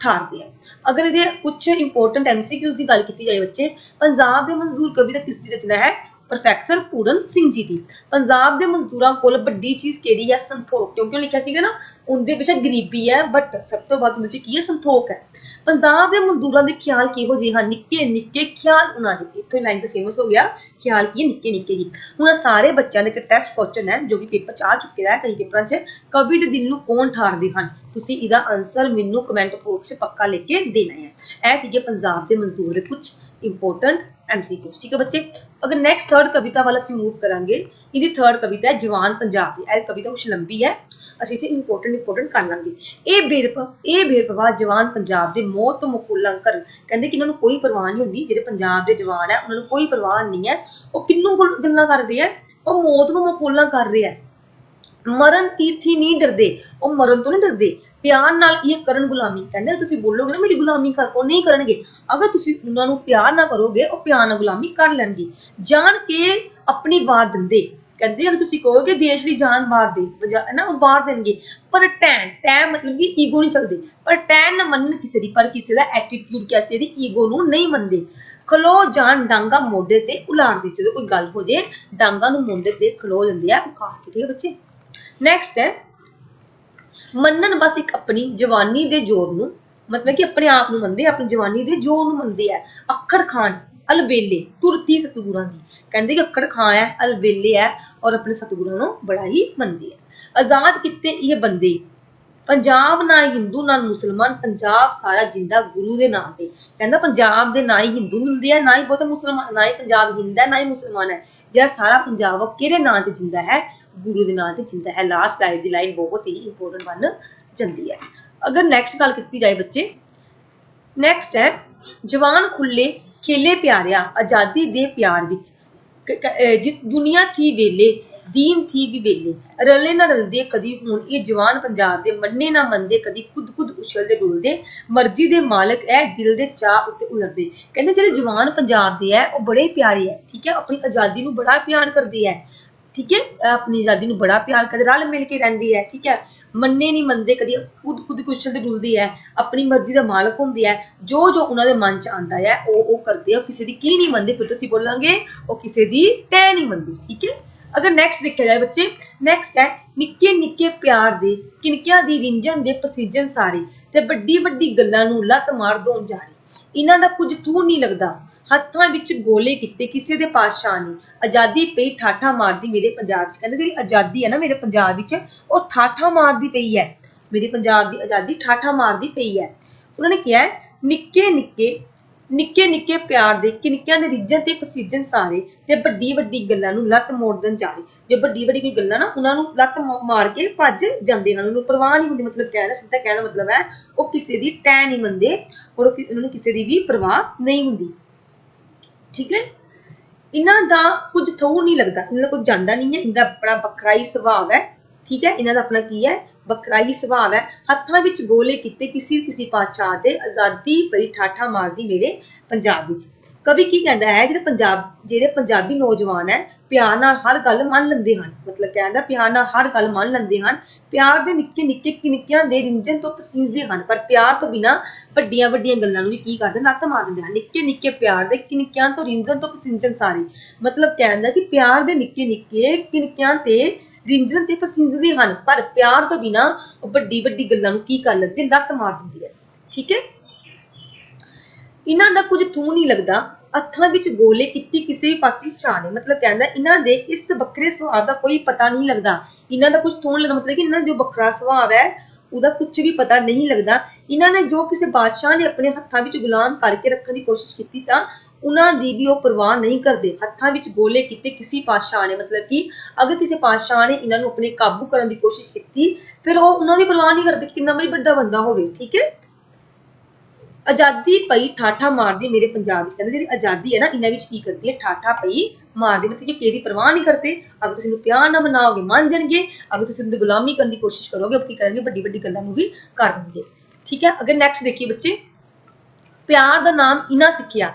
ਠਾਰਦੇ ਆ ਅਗਰ ਇਹਦੇ ਕੁਝ ਇੰਪੋਰਟੈਂਟ ਐਮਸੀਕਿਊਜ਼ ਦੀ ਗੱਲ ਕੀਤੀ ਜਾਏ ਬੱਚੇ, ਪੰਜਾਬ ਦੇ ਮਜ਼ਦੂਰ ਕਵਿਤਾ ਕਿਸ ਦੀ ਰਚਨਾ ਹੈ? ਪ੍ਰੋਫੈਸਰ ਪੂਰਨ ਸਿੰਘ ਜੀ ਦੀ। ਪੰਜਾਬ ਦੇ ਮਜ਼ਦੂਰਾਂ ਕੋਲ ਵੱਡੀ ਚੀਜ਼ ਕਿਹੜੀ ਹੈ? ਸੰਤੋਖ। ਕਿਉਂਕਿ ਉਹ ਲਿਖਿਆ ਸੀਗਾ ਨਾ? ਉਹਦੇ ਵਿੱਚ ਗਰੀਬੀ ਹੈ ਬਟ ਸਭ ਤੋਂ ਵੱਧ ਵਿੱਚ ਕੀ ਹੈ? ਸੰਤੋਖ ਹੈ। ਪੰਜਾਬ ਦੇ ਮਜ਼ਦੂਰਾਂ ਦੇ ਖਿਆਲ ਕਿਹੋ ਜਿਹੇ ਹਨ? ਨਿੱਕੇ ਨਿੱਕੇ ਖਿਆਲ ਉਹਨਾਂ ਦੇ। ਇੱਥੋਂ ਲਾਈਨ ਤਾਂ ਫੇਮਸ ਹੋ ਗਿਆ। ਖਿਆਲ ਕੀ ਨਿੱਕੇ ਨਿੱਕੇ ਜੀ ਹੁਣ ਸਾਰੇ ਬੱਚਿਆਂ ਦੇ ਇੱਕ ਟੈਸਟ ਕੁਐਸਚਨ ਹੈ, ਜੋ ਕਿ ਪੇਪਰ ਚ ਆ ਚੁੱਕਿਆ ਹੈ ਕਈ ਪੇਪਰਾਂ 'ਚ। ਕਵੀ ਦੇ ਦਿਲ ਨੂੰ ਕੌਣ ਠਾਰਦੇ ਹਨ? ਤੁਸੀਂ ਇਹਦਾ ਆਨਸਰ ਮੈਨੂੰ ਕਮੈਂਟ ਬਾਕਸ 'ਚ ਪੱਕਾ ਲਿਖ ਕੇ ਦੇਣਾ ਹੈ। ਇਹ ਸੀਗੇ ਪੰਜਾਬ ਦੇ ਮਜ਼ਦੂਰ। ਦੇ ਕੁਝ ਇੰਪੋਰਟੈਂਟ ਐਮਸੀਕਿਊਜ਼ ਠੀਕ ਹੈ ਬੱਚੇ? ਅਗਰ ਨੈਕਸਟ ਥਰਡ ਕਵਿਤਾ ਵੱਲ ਅਸੀਂ ਮੂਵ ਕਰਾਂਗੇ, ਇਹਦੀ ਥਰਡ ਕਵਿਤਾ ਹੈ ਜਵਾਨ ਪੰਜਾਬ ਦੀ। ਇਹ ਕਵਿਤਾ ਕੁਛ ਲੰਬੀ ਹੈ, ਅਸੀਂ ਇਸੇ ਇੰਪੋਰਟੈਂਟ ਇੰਪੋਰਟੈਂਟ ਕਰ ਲਾਂਗੇ। ਇਹ ਬੇਰਪ, ਇਹ ਬੇਰਪਵਾ ਜਵਾਨ ਪੰਜਾਬ ਦੇ ਮੌਤ ਤੋਂ ਮੁਕੁਲੰ ਕਰਨ ਕਹਿੰਦੇ ਕਿ ਇਹਨਾਂ ਨੂੰ ਕੋਈ ਪਰਵਾਹ ਨਹੀਂ ਹੁੰਦੀ, ਜਿਹੜੇ ਪੰਜਾਬ ਦੇ ਜਵਾਨ ਹੈ, ਉਹਨਾਂ ਨੂੰ ਕੋਈ ਪਰਵਾਹ ਨਹੀਂ ਹੈ। ਉਹ ਕਿੰਨੂੰ ਗੁਲ- ਗੱਲਾਂ ਕਰਦੇ ਆ ਉਹ ਮੌਤ ਨੂੰ ਮਕੂਲਾਂ ਕਰ ਰਿਹਾ ਮਰਨ ਤੀਰਥੀ ਨਹੀਂ ਡਰਦੇ, ਉਹ ਮਰਨ ਤੋਂ ਨਹੀਂ ਡਰਦੇ। ਪਿਆਰ ਨਾਲ ਇਹ ਕਰਨ ਗੁਲਾਮੀ ਕਹਿੰਦੇ ਤੁਸੀਂ ਬੋਲੋਗੇ ਨਾ ਮੇਰੀ ਗੁਲਾਮੀ ਕਰ, ਉਹ ਨਹੀਂ ਕਰਨਗੇ। ਅਗਰ ਤੁਸੀਂ ਉਹਨਾਂ ਨੂੰ ਪਿਆਰ ਨਾ ਕਰੋਗੇ, ਉਹ ਪਿਆਰ ਨਾਲ ਗੁਲਾਮੀ ਕਰ ਲੈਣਗੇ। ਜਾਣ ਕੇ ਆਪਣੀ ਵਾਰ ਦਿੰਦੇ। ਕਹਿੰਦੇ ਅਗਰ ਤੁਸੀਂ ਕਹੋਗੇ ਦੇਸ਼ ਲਈ ਜਾਨ ਮਾਰ ਦੇ ਨਾ, ਉਹ ਮਾਰ ਦੇਣਗੇ। ਪਰ ਟੈਨ ਟੈਨ ਮਤਲਬ ਕਿ ਈਗੋ ਨਹੀਂ ਚੱਲਦੇ। ਪਰ ਟੈਨ ਨਾ ਮੰਨਣ ਕਿਸੇ ਦੀ, ਪਰ ਕਿਸੇ ਦਾ ਐਟੀਟਿਊਡ ਕਿਸੇ ਦੀ, ਈਗੋ ਨੂੰ ਨਹੀਂ ਮੰਨਦੇ। ਖਲੋ ਜਾਣ ਡਾਂਗਾ ਮੋਢੇ ਤੇ ਉਲਾਰਦੇ ਜਦੋਂ ਕੋਈ ਗੱਲ ਹੋ ਜੇ, ਡਾਂਗਾ ਨੂੰ ਮੋਢੇ ਤੇ ਖਲੋ ਜਾਂਦੇ ਆ, ਉਖਾੜ ਕੇ, ਠੀਕ ਹੈ ਬੱਚੇ? ਨੈਕਸਟ ਹੈ ਮੰਨਣ ਬਸ ਇੱਕ ਆਪਣੀ ਜਵਾਨੀ ਦੇ ਜ਼ੋਰ ਨੂੰ, ਮਤਲਬ ਕਿ ਆਪਣੇ ਆਪ ਨੂੰ ਮੰਨਦੇ ਆਪਣੀ ਜਵਾਨੀ ਦੇ ਜ਼ੋਰ ਨੂੰ ਮੰਨਦੇ ਆ। ਅੱਖਰ ਖਾਨ ਅਲਬੇਲੇ, ਤੁਰਤੀ ਸਤਿਗੁਰਾਂ ਦੀ। ਕਹਿੰਦੇ ਕਿ ਅੱਖਰ ਖਾਨ ਹੈ, ਅਲਬੇਲੇ ਹੈ ਔਰ ਆਪਣੇ ਸਤਿਗੁਰਾਂ ਨੂੰ ਬੜਾ ਹੀ ਮੰਨਦੇ ਆ। ਆਜ਼ਾਦ ਕਿਤੇ ਇਹ ਬੰਦੇ, ਪੰਜਾਬ ਨਾ ਹਿੰਦੂ, ਨਾ ਮੁਸਲਮਾਨ, ਪੰਜਾਬ ਸਾਰਾ ਜਿੰਦਾ ਗੁਰੂ ਦੇ ਨਾਂ ਤੇ। ਕਹਿੰਦਾ ਪੰਜਾਬ ਦੇ ਨਾ ਹੀ ਹਿੰਦੂ ਮਿਲਦੇ ਆ, ਨਾ ਹੀ ਬਹੁਤ ਮੁਸਲਮਾਨ, ਨਾ ਹੀ ਪੰਜਾਬ ਹਿੰਦਾ ਨਾ ਹੀ ਮੁਸਲਮਾਨ ਹੈ। ਜਿਹੜਾ ਸਾਰਾ ਪੰਜਾਬ ਕਿਹੜੇ ਨਾਂ ਤੇ ਜਿੰਦਾ ਹੈ? ਗੁਰੂ ਦੇ ਨਾਂ ਤੇ ਜਿੰਦਾ ਹੈ। ਲਾਸਟ ਲਾਈਨ ਦੀ ਲਾਈਨ ਬਹੁਤ ਹੀ ਇੰਪੋਰਟੈਂਟ ਬਣ ਜਾਂਦੀ ਹੈ। ਅਗਰ ਨੈਕਸਟ ਗੱਲ ਕੀਤੀ ਜਾਏ ਬੱਚੇ ਨੈਕਸਟ ਹੈ, ਜਵਾਨ ਖੁੱਲੇ ਖੇਲੇ ਪਿਆਰਿਆ, ਆਜ਼ਾਦੀ ਦੇ ਪਿਆਰ ਵਿੱਚ। ਕ- ਦੁਨੀਆ ਥੀ ਵੇਲੇ, ਦੀਨ ਥੀ ਵੀ ਵੇਲੇ। ਰਲੇ ਨਾ ਰਲਦੇ ਕਦੀ ਹੁਣ, ਇਹ ਜਵਾਨ ਪੰਜਾਬ ਦੇ ਮੰਨੇ ਨਾ ਮੰਨਦੇ, ਕਦੀ ਖੁਦ ਖੁਦ ਉਛਲਦੇ ਡੁੱਲਦੇ। ਮਰਜ਼ੀ ਦੇ ਮਾਲਕ ਐ, ਦਿਲ ਦੇ ਚਾਹ ਉੱਤੇ ਉਲਰਦੇ ਕਹਿੰਦੇ ਜਿਹੜੇ ਜਵਾਨ ਪੰਜਾਬ ਦੇ ਐ, ਉਹ ਬੜੇ ਪਿਆਰੇ ਐ, ਠੀਕ ਹੈ ਆਪਣੀ ਆਜ਼ਾਦੀ ਨੂੰ ਬੜਾ ਪਿਆਰ ਕਰਦੇ ਐ। ਠੀਕ ਹੈ? ਆਪਣੀ ਆਜ਼ਾਦੀ ਨੂੰ ਬੜਾ ਪਿਆਰ ਕਰਦੇ, ਰਲ ਮਿਲ ਕੇ ਰਹਿੰਦੇ ਐ ਠੀਕ ਹੈ? ਮੰਨੇ ਨਹੀਂ ਮੰਨਦੇ, ਕਦੀ ਖੁਦ ਖੁਦ ਕੁਛਲ ਤੇ ਡੁੱਲਦੇ ਐ ਆਪਣੀ ਮਰਜ਼ੀ ਦਾ ਮਾਲਕ ਹੁੰਦੇ ਐ ਜੋ ਜੋ ਉਹਨਾਂ ਦੇ ਮਨ ਚ ਆਂਦਾ ਹੈ, ਉਹ ਉਹ ਕਰਦੇ ਆ ਕਿਸੇ ਦੀ ਕੀ ਨਹੀਂ ਮੰਨਦੇ, ਫਿਰ ਤੁਸੀਂ ਬੋਲਾਂਗੇ, ਉਹ ਕਿਸੇ ਦੀ ਟੈ ਨਹੀਂ ਮੰਨਦੀ, ਠੀਕ ਹੈ? ਅਗਰ ਨੈਕਸਟ ਦੇਖਿਆ ਜਾਏ ਬੱਚੇ ਨੈਕਸਟ ਹੈ ਨਿੱਕੇ ਨਿੱਕੇ ਪਿਆਰ ਦੇ, ਕਿਨਕਿਆਂ ਦੀ ਰਿੰਜਨ ਦੇ ਪਸੀਜਨ ਸਾਰੇ, ਤੇ ਵੱਡੀ ਵੱਡੀ ਗੱਲਾਂ ਨੂੰ ਲੱਤ ਮਾਰ ਦੋਣ ਜਾਣੀ ਇਹਨਾਂ ਦਾ ਕੁਝ ਤੂੰ ਨਹੀਂ ਲੱਗਦਾ ਹੱਥਾਂ ਵਿੱਚ ਗੋਲੇ ਕੀਤੇ, ਕਿਸੇ ਦੇ ਪਾਤਸ਼ਾਹ ਨੇ। ਆਜ਼ਾਦੀ ਪਈ, ਠਾਠਾ ਮਾਰਦੀ ਮੇਰੇ ਪੰਜਾਬ 'ਚ ਕਹਿੰਦੇ ਜਿਹੜੀ ਆਜ਼ਾਦੀ ਹੈ ਨਾ ਮੇਰੇ ਪੰਜਾਬ ਵਿੱਚ, ਉਹ ਠਾਠਾ ਮਾਰਦੀ ਪਈ ਹੈ। ਮੇਰੇ ਪੰਜਾਬ ਦੀ ਆਜ਼ਾਦੀ ਠਾਠਾ ਮਾਰਦੀ ਪਈ ਹੈ। ਉਹਨਾਂ ਨੇ ਕਿਹਾ, ਨਿੱਕੇ ਨਿੱਕੇ ਨਿੱਕੇ ਨਿੱਕੇ ਪਿਆਰ ਦੇ ਕਿਨਕਿਆਂ ਦੇ ਰਿੱਜਨ ਤੇ ਪਸੀਜਨ ਸਾਰੇ ਤੇ ਵੱਡੀ ਵੱਡੀ ਗੱਲਾਂ ਨੂੰ ਲੱਤ ਮੋੜਨ ਜਾਵੇ। ਜੇ ਵੱਡੀ ਵੱਡੀ ਕੋਈ ਗੱਲਾਂ ਨਾ ਉਹਨਾਂ ਨੂੰ ਲੱਤ ਮਾਰ ਕੇ ਭੱਜ ਜਾਂਦੇ ਨਾਲ ਉਹਨੂੰ ਪਰਵਾਹ ਨਹੀਂ ਹੁੰਦੀ, ਮਤਲਬ ਕਹਿਣਾ ਸਿੱਧਾ ਕਹਿਣ ਮਤਲਬ ਹੈ, ਉਹ ਕਿਸੇ ਦੀ ਟੈ ਨਹੀਂ ਮੰਨਦੇ ਔਰ ਉਹਨਾਂ ਨੂੰ ਕਿਸੇ ਦੀ ਵੀ ਪਰਵਾਹ ਨਹੀਂ ਹੁੰਦੀ। ਠੀਕ ਹੈ? ਇਹਨਾਂ ਦਾ ਕੁਝ ਥੋੜ ਨਹੀਂ ਲੱਗਦਾ। ਇਹਨਾਂ ਦਾ ਕੁਝ ਜਾਂਦਾ ਨਹੀਂ ਹੈ। ਇਹਦਾ ਆਪਣਾ ਵੱਖਰਾ ਹੀ ਸੁਭਾਅ ਹੈ। ਠੀਕ ਹੈ? ਇਹਨਾਂ ਦਾ ਆਪਣਾ ਕੀ ਹੈ? ਵੱਖਰਾ ਹੀ ਸੁਭਾਅ ਹੈ। ਹੱਥਾਂ ਵਿੱਚ ਗੋਲੇ ਕੀਤੇ ਕਿਸੇ ਕਿਸੇ ਪਾਤਸ਼ਾਹ ਦੇ ਆਜ਼ਾਦੀ ਪਈ ਠਾਠਾ ਮਾਰਦੀ ਮੇਰੇ ਪੰਜਾਬ ਵਿੱਚ। ਕਵੀ ਕੀ ਕਹਿੰਦਾ ਹੈ, ਜਿਹੜੇ ਪੰਜਾਬ, ਜਿਹੜੇ ਪੰਜਾਬੀ ਨੌਜਵਾਨ ਹੈ, ਪਿਆਰ ਨਾਲ ਹਰ ਗੱਲ ਮੰਨ ਲੈਂਦੇ ਹਨ। ਮਤਲਬ ਕਹਿੰਦਾ ਪਿਆਰ ਨਾਲ ਹਰ ਗੱਲ ਮੰਨ ਲੈਂਦੇ ਹਨ। ਪਿਆਰ ਦੇ ਨਿੱਕੇ ਨਿੱਕੇ ਕਿਨਕਿਆਂ ਦੇ ਰਿੰਜਨ ਤੋਂ ਪਸੀਂਦੇ ਹਨ, ਪਰ ਪਿਆਰ ਤੋਂ ਬਿਨਾ ਵੱਡੀਆਂ ਵੱਡੀਆਂ ਗੱਲਾਂ ਨੂੰ ਵੀ ਕੀ ਕਰਦੇ? ਲੱਤ ਮਾਰ ਦਿੰਦੇ ਹਨ। ਨਿੱਕੇ ਨਿੱਕੇ ਪਿਆਰ ਦੇ ਕਿਨਕਿਆਂ ਤੋਂ ਰਿੰਜਨ ਤੋਂ ਪਸੀਂਜਨ ਸਾਰੇ। ਮਤਲਬ ਕਹਿੰਦਾ ਕਿ ਪਿਆਰ ਦੇ ਨਿੱਕੇ ਨਿੱਕੇ ਕਿਨਕਿਆਂ ਤੇ ਰਿੰਜਨ ਤੇ ਪਸੀਂਦੇ ਹਨ, ਪਰ ਪਿਆਰ ਤੋਂ ਬਿਨਾ ਵੱਡੀ ਵੱਡੀ ਗੱਲਾਂ ਨੂੰ ਕੀ ਕਰ ਲੈਂਦੇ? ਲੱਤ ਮਾਰ ਦਿੰਦੇ ਹੈ ਠੀਕ ਹੈ? ਇਹਨਾਂ ਦਾ ਕੁਝ ਥੂ ਨਹੀਂ ਲੱਗਦਾ। ਅੱਖਾਂ ਵਿੱਚ ਗੋਲੇ ਕੀਤੀ ਕਿਸੇ ਵੀ ਪਾਕੀ ਸ਼ਾਨ ਮਤਲਬ ਕਹਿੰਦਾ ਇਹਨਾਂ ਦੇ ਇਸ ਵੱਖਰੇ ਸੁਭਾਅ ਦਾ ਕੋਈ ਪਤਾ ਨਹੀਂ ਲੱਗਦਾ। ਇਹਨਾਂ ਦਾ ਕੁਝ ਥੂ ਨਹੀਂ ਲੱਗਦਾ। ਮਤਲਬ ਕਿ ਇਹਨਾਂ ਦਾ ਜੋ ਵੱਖਰਾ ਸੁਭਾਅ ਹੈ, ਉਹਦਾ ਕੁਝ ਵੀ ਪਤਾ ਨਹੀਂ ਲੱਗਦਾ। ਇਹਨਾਂ ਨੇ ਜੋ ਕਿਸੇ ਬਾਦਸ਼ਾਹ ਨੇ ਆਪਣੇ ਹੱਥਾਂ ਵਿੱਚ ਗੁਲਾਮ ਕਰਕੇ ਰੱਖਣ ਦੀ ਕੋਸ਼ਿਸ਼ ਕੀਤੀ ਤਾਂ ਉਹਨਾਂ ਦੀ ਵੀ ਉਹ ਪਰਵਾਹ ਨਹੀਂ ਕਰਦੇ। ਹੱਥਾਂ ਵਿੱਚ ਗੋਲੇ ਕੀਤੇ ਕਿਸੇ ਪਾਤਸ਼ਾਹ ਨੇ। ਮਤਲਬ ਕਿ ਅਗਰ ਕਿਸੇ ਪਾਤਸ਼ਾਹ ਨੇ ਇਹਨਾਂ ਨੂੰ ਆਪਣੇ ਕਾਬੂ ਕਰਨ ਦੀ ਕੋਸ਼ਿਸ਼ ਕੀਤੀ, ਫਿਰ ਉਹ ਉਹਨਾਂ ਦੀ ਪਰਵਾਹ ਨਹੀਂ ਕਰਦੇ ਕਿੰਨਾ ਵੀ ਵੱਡਾ ਬੰਦਾ ਹੋਵੇ। ਠੀਕ ਹੈ? ਆਜ਼ਾਦੀ ਪਈ ਠਾਠਾ ਮਾਰਦੀ ਮੇਰੇ ਪੰਜਾਬ ਵਿੱਚ। ਕਹਿੰਦੇ ਜਿਹੜੀ ਆਜ਼ਾਦੀ ਹੈ ਨਾ, ਇਹਨਾਂ ਵਿੱਚ ਕੀ ਕਰਦੀ ਹੈ? ਠਾਠਾ ਪਈ ਮਾਰਦੀ ਮਤਲਬ ਕਿ ਕਿਸੇ ਦੀ ਪਰਵਾਹ ਨਹੀਂ ਕਰਦੇ। ਅਗਰ ਤੁਸੀਂ ਨੂੰ ਪਿਆਰ ਨਾਲ ਮਨਾਓਗੇ, ਮੰਨ ਜਾਣਗੇ। ਅਗਰ ਤੁਸੀਂ ਉਹਦੀ ਗੁਲਾਮੀ ਕਰਨ ਦੀ ਕੋਸ਼ਿਸ਼ ਕਰੋਗੇ, ਉਹ ਕੀ ਕਰਨਗੇ? ਵੱਡੀ ਵੱਡੀ ਗੱਲਾਂ ਨੂੰ ਵੀ ਕਰ ਦੇਣਗੇ। ਠੀਕ ਹੈ? ਅਗਰ ਨੈਕਸਟ ਦੇਖੀਏ ਬੱਚੇ। ਪਿਆਰ ਦਾ ਨਾਮ ਇਨਾ ਸਿੱਖਿਆ।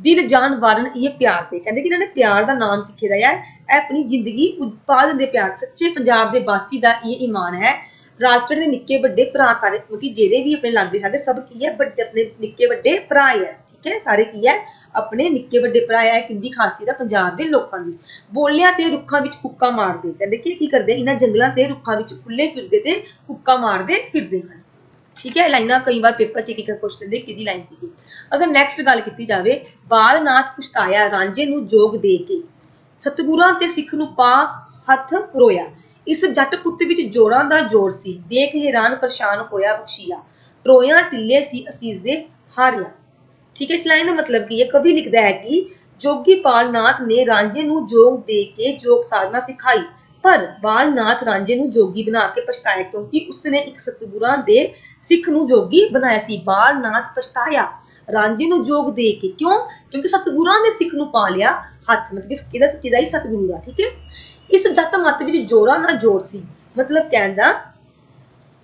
ਦਿਲ ਜਾਨ ਵਾਰਨ ਇਹ ਪਿਆਰ ਤੇ। ਕਹਿੰਦੇ ਕਿ ਇਹਨਾਂ ਨੇ ਪਿਆਰ ਦਾ ਨਾਮ ਸਿੱਖੇ ਦਾ ਹੈ ਇਹ ਆਪਣੀ ਜ਼ਿੰਦਗੀ ਉਤਪਾਦਨ ਦੇ ਪਿਆਰ। ਸੱਚੇ ਪੰਜਾਬ ਦੇ ਵਾਸੀ ਦਾ ਇਹ ਈਮਾਨ ਹੈ। ਰਾਸ਼ਟਰ ਦੇ ਨਿੱਕੇ ਵੱਡੇ ਭਰਾ ਸਾਰੇ ਕਿਉਂਕਿ ਜਿਹੜੇ ਵੀ ਆਪਣੇ ਲੱਗਦੇ ਸਾਡੇ ਸਭ ਕੀ ਹੈ, ਵੱਡੇ ਆਪਣੇ ਨਿੱਕੇ ਵੱਡੇ ਭਰਾ ਹੈ ਠੀਕ ਹੈ? ਸਾਰੇ ਕੀ ਹੈ? ਆਪਣੇ ਨਿੱਕੇ ਵੱਡੇ ਭਰਾ ਹੈ ਕਿੰਦੀ ਖਾਸੀਅਤ ਹੈ ਪੰਜਾਬ ਦੇ ਲੋਕਾਂ ਦੀ। ਬੋਲਿਆਂ ਤੇ ਰੁੱਖਾਂ ਵਿੱਚ ਕੁੱਕਾ ਮਾਰਦੇ, ਕਹਿੰਦੇ ਕਿ ਕੀ ਕਰਦੇ? ਇਹਨਾਂ ਜੰਗਲਾਂ ਤੇ ਰੁੱਖਾਂ ਵਿੱਚ ਖੁੱਲੇ ਫਿਰਦੇ ਤੇ ਕੁੱਕਾ ਮਾਰਦੇ ਫਿਰਦੇ ਹਨ। ਠੀਕ ਹੈ? ਲਾਈਨਾਂ ਕਈ ਵਾਰ ਪੇਪਰ 'ਚ ਇੱਕ ਇੱਕ ਕੁਐਸਚਨ ਦੇ ਕਿਹਦੀ ਲਾਈਨ ਸੀਗੀ? ਅਗਰ ਨੈਕਸਟ ਗੱਲ ਕੀਤੀ ਜਾਵੇ, ਬਾਲਨਾਥ ਪੁਛਤਾਇਆ ਰਾਂਝੇ ਨੂੰ ਜੋਗ ਦੇ ਕੇ, ਸਤਿਗੁਰਾਂ ਤੇ ਸਿੱਖ ਨੂੰ ਪਾ ਹੱਥ ਰੋਇਆ। ਇਸ ਜੱਟ ਪੁੱਤ ਵਿੱਚ ਜੋਰਾਂ ਦਾ ਜੋਰ ਸੀ। ਦੇਖ ਹੈਰਾਨ ਪਰੇਸ਼ਾਨ ਹੋਇਆ ਬਖਸ਼ੀਆ। ਰੋਇਆ ਟਿੱਲੇ ਸੀ, ਅਸੀਸ ਦੇ ਹਾਰਿਆ। ਠੀਕ ਹੈ, ਇਸ ਲਾਈਨ ਦਾ ਮਤਲਬ ਕੀ ਹੈ? ਕਵੀ ਲਿਖਦਾ ਹੈ ਕਿ ਜੋਗੀ ਬਾਲਨਾਥ ਨੇ ਰਾਂਝੇ ਨੂੰ ਜੋਗ ਦੇ ਕੇ ਜੋਗ ਸਾਧਨਾ ਸਿਖਾਈ, ਪਰ ਬਾਲਨਾਥ ਰਾਂਝੇ ਨੂੰ ਜੋਗੀ ਬਣਾ ਕੇ ਪਛਤਾਇਆ, ਕਿਉਂਕਿ ਉਸਨੇ ਇੱਕ ਸਤਿਗੁਰਾਂ ਦੇ ਸਿੱਖ ਨੂੰ ਜੋਗੀ ਬਣਾਇਆ ਸੀ। ਬਾਲਨਾਥ ਪਛਤਾਇਆ। ਰਾਂਝੇ ਨੂੰ ਜੋਗ ਦੇ ਕੇ। ਕਿਉਂ? ਕਿਉਂਕਿ ਸਤਿਗੁਰਾਂ ਨੇ ਸਿੱਖ ਨੂੰ ਪਾ ਲਿਆ ਹੱਥ। ਮਤਲਬ ਕਿ ਕਿਹਦਾ ਕਿਹਦਾ ਹੀ ਸਤਿਗੁਰੂ ਦਾ, ਠੀਕ ਹੈ? ਇਸ ਜੱਟ ਮੱਤ ਵਿੱਚ ਜੋਰਾਂ ਨਾਲ ਜੋਰ ਸੀ। ਮਤਲਬ ਕਹਿੰਦਾ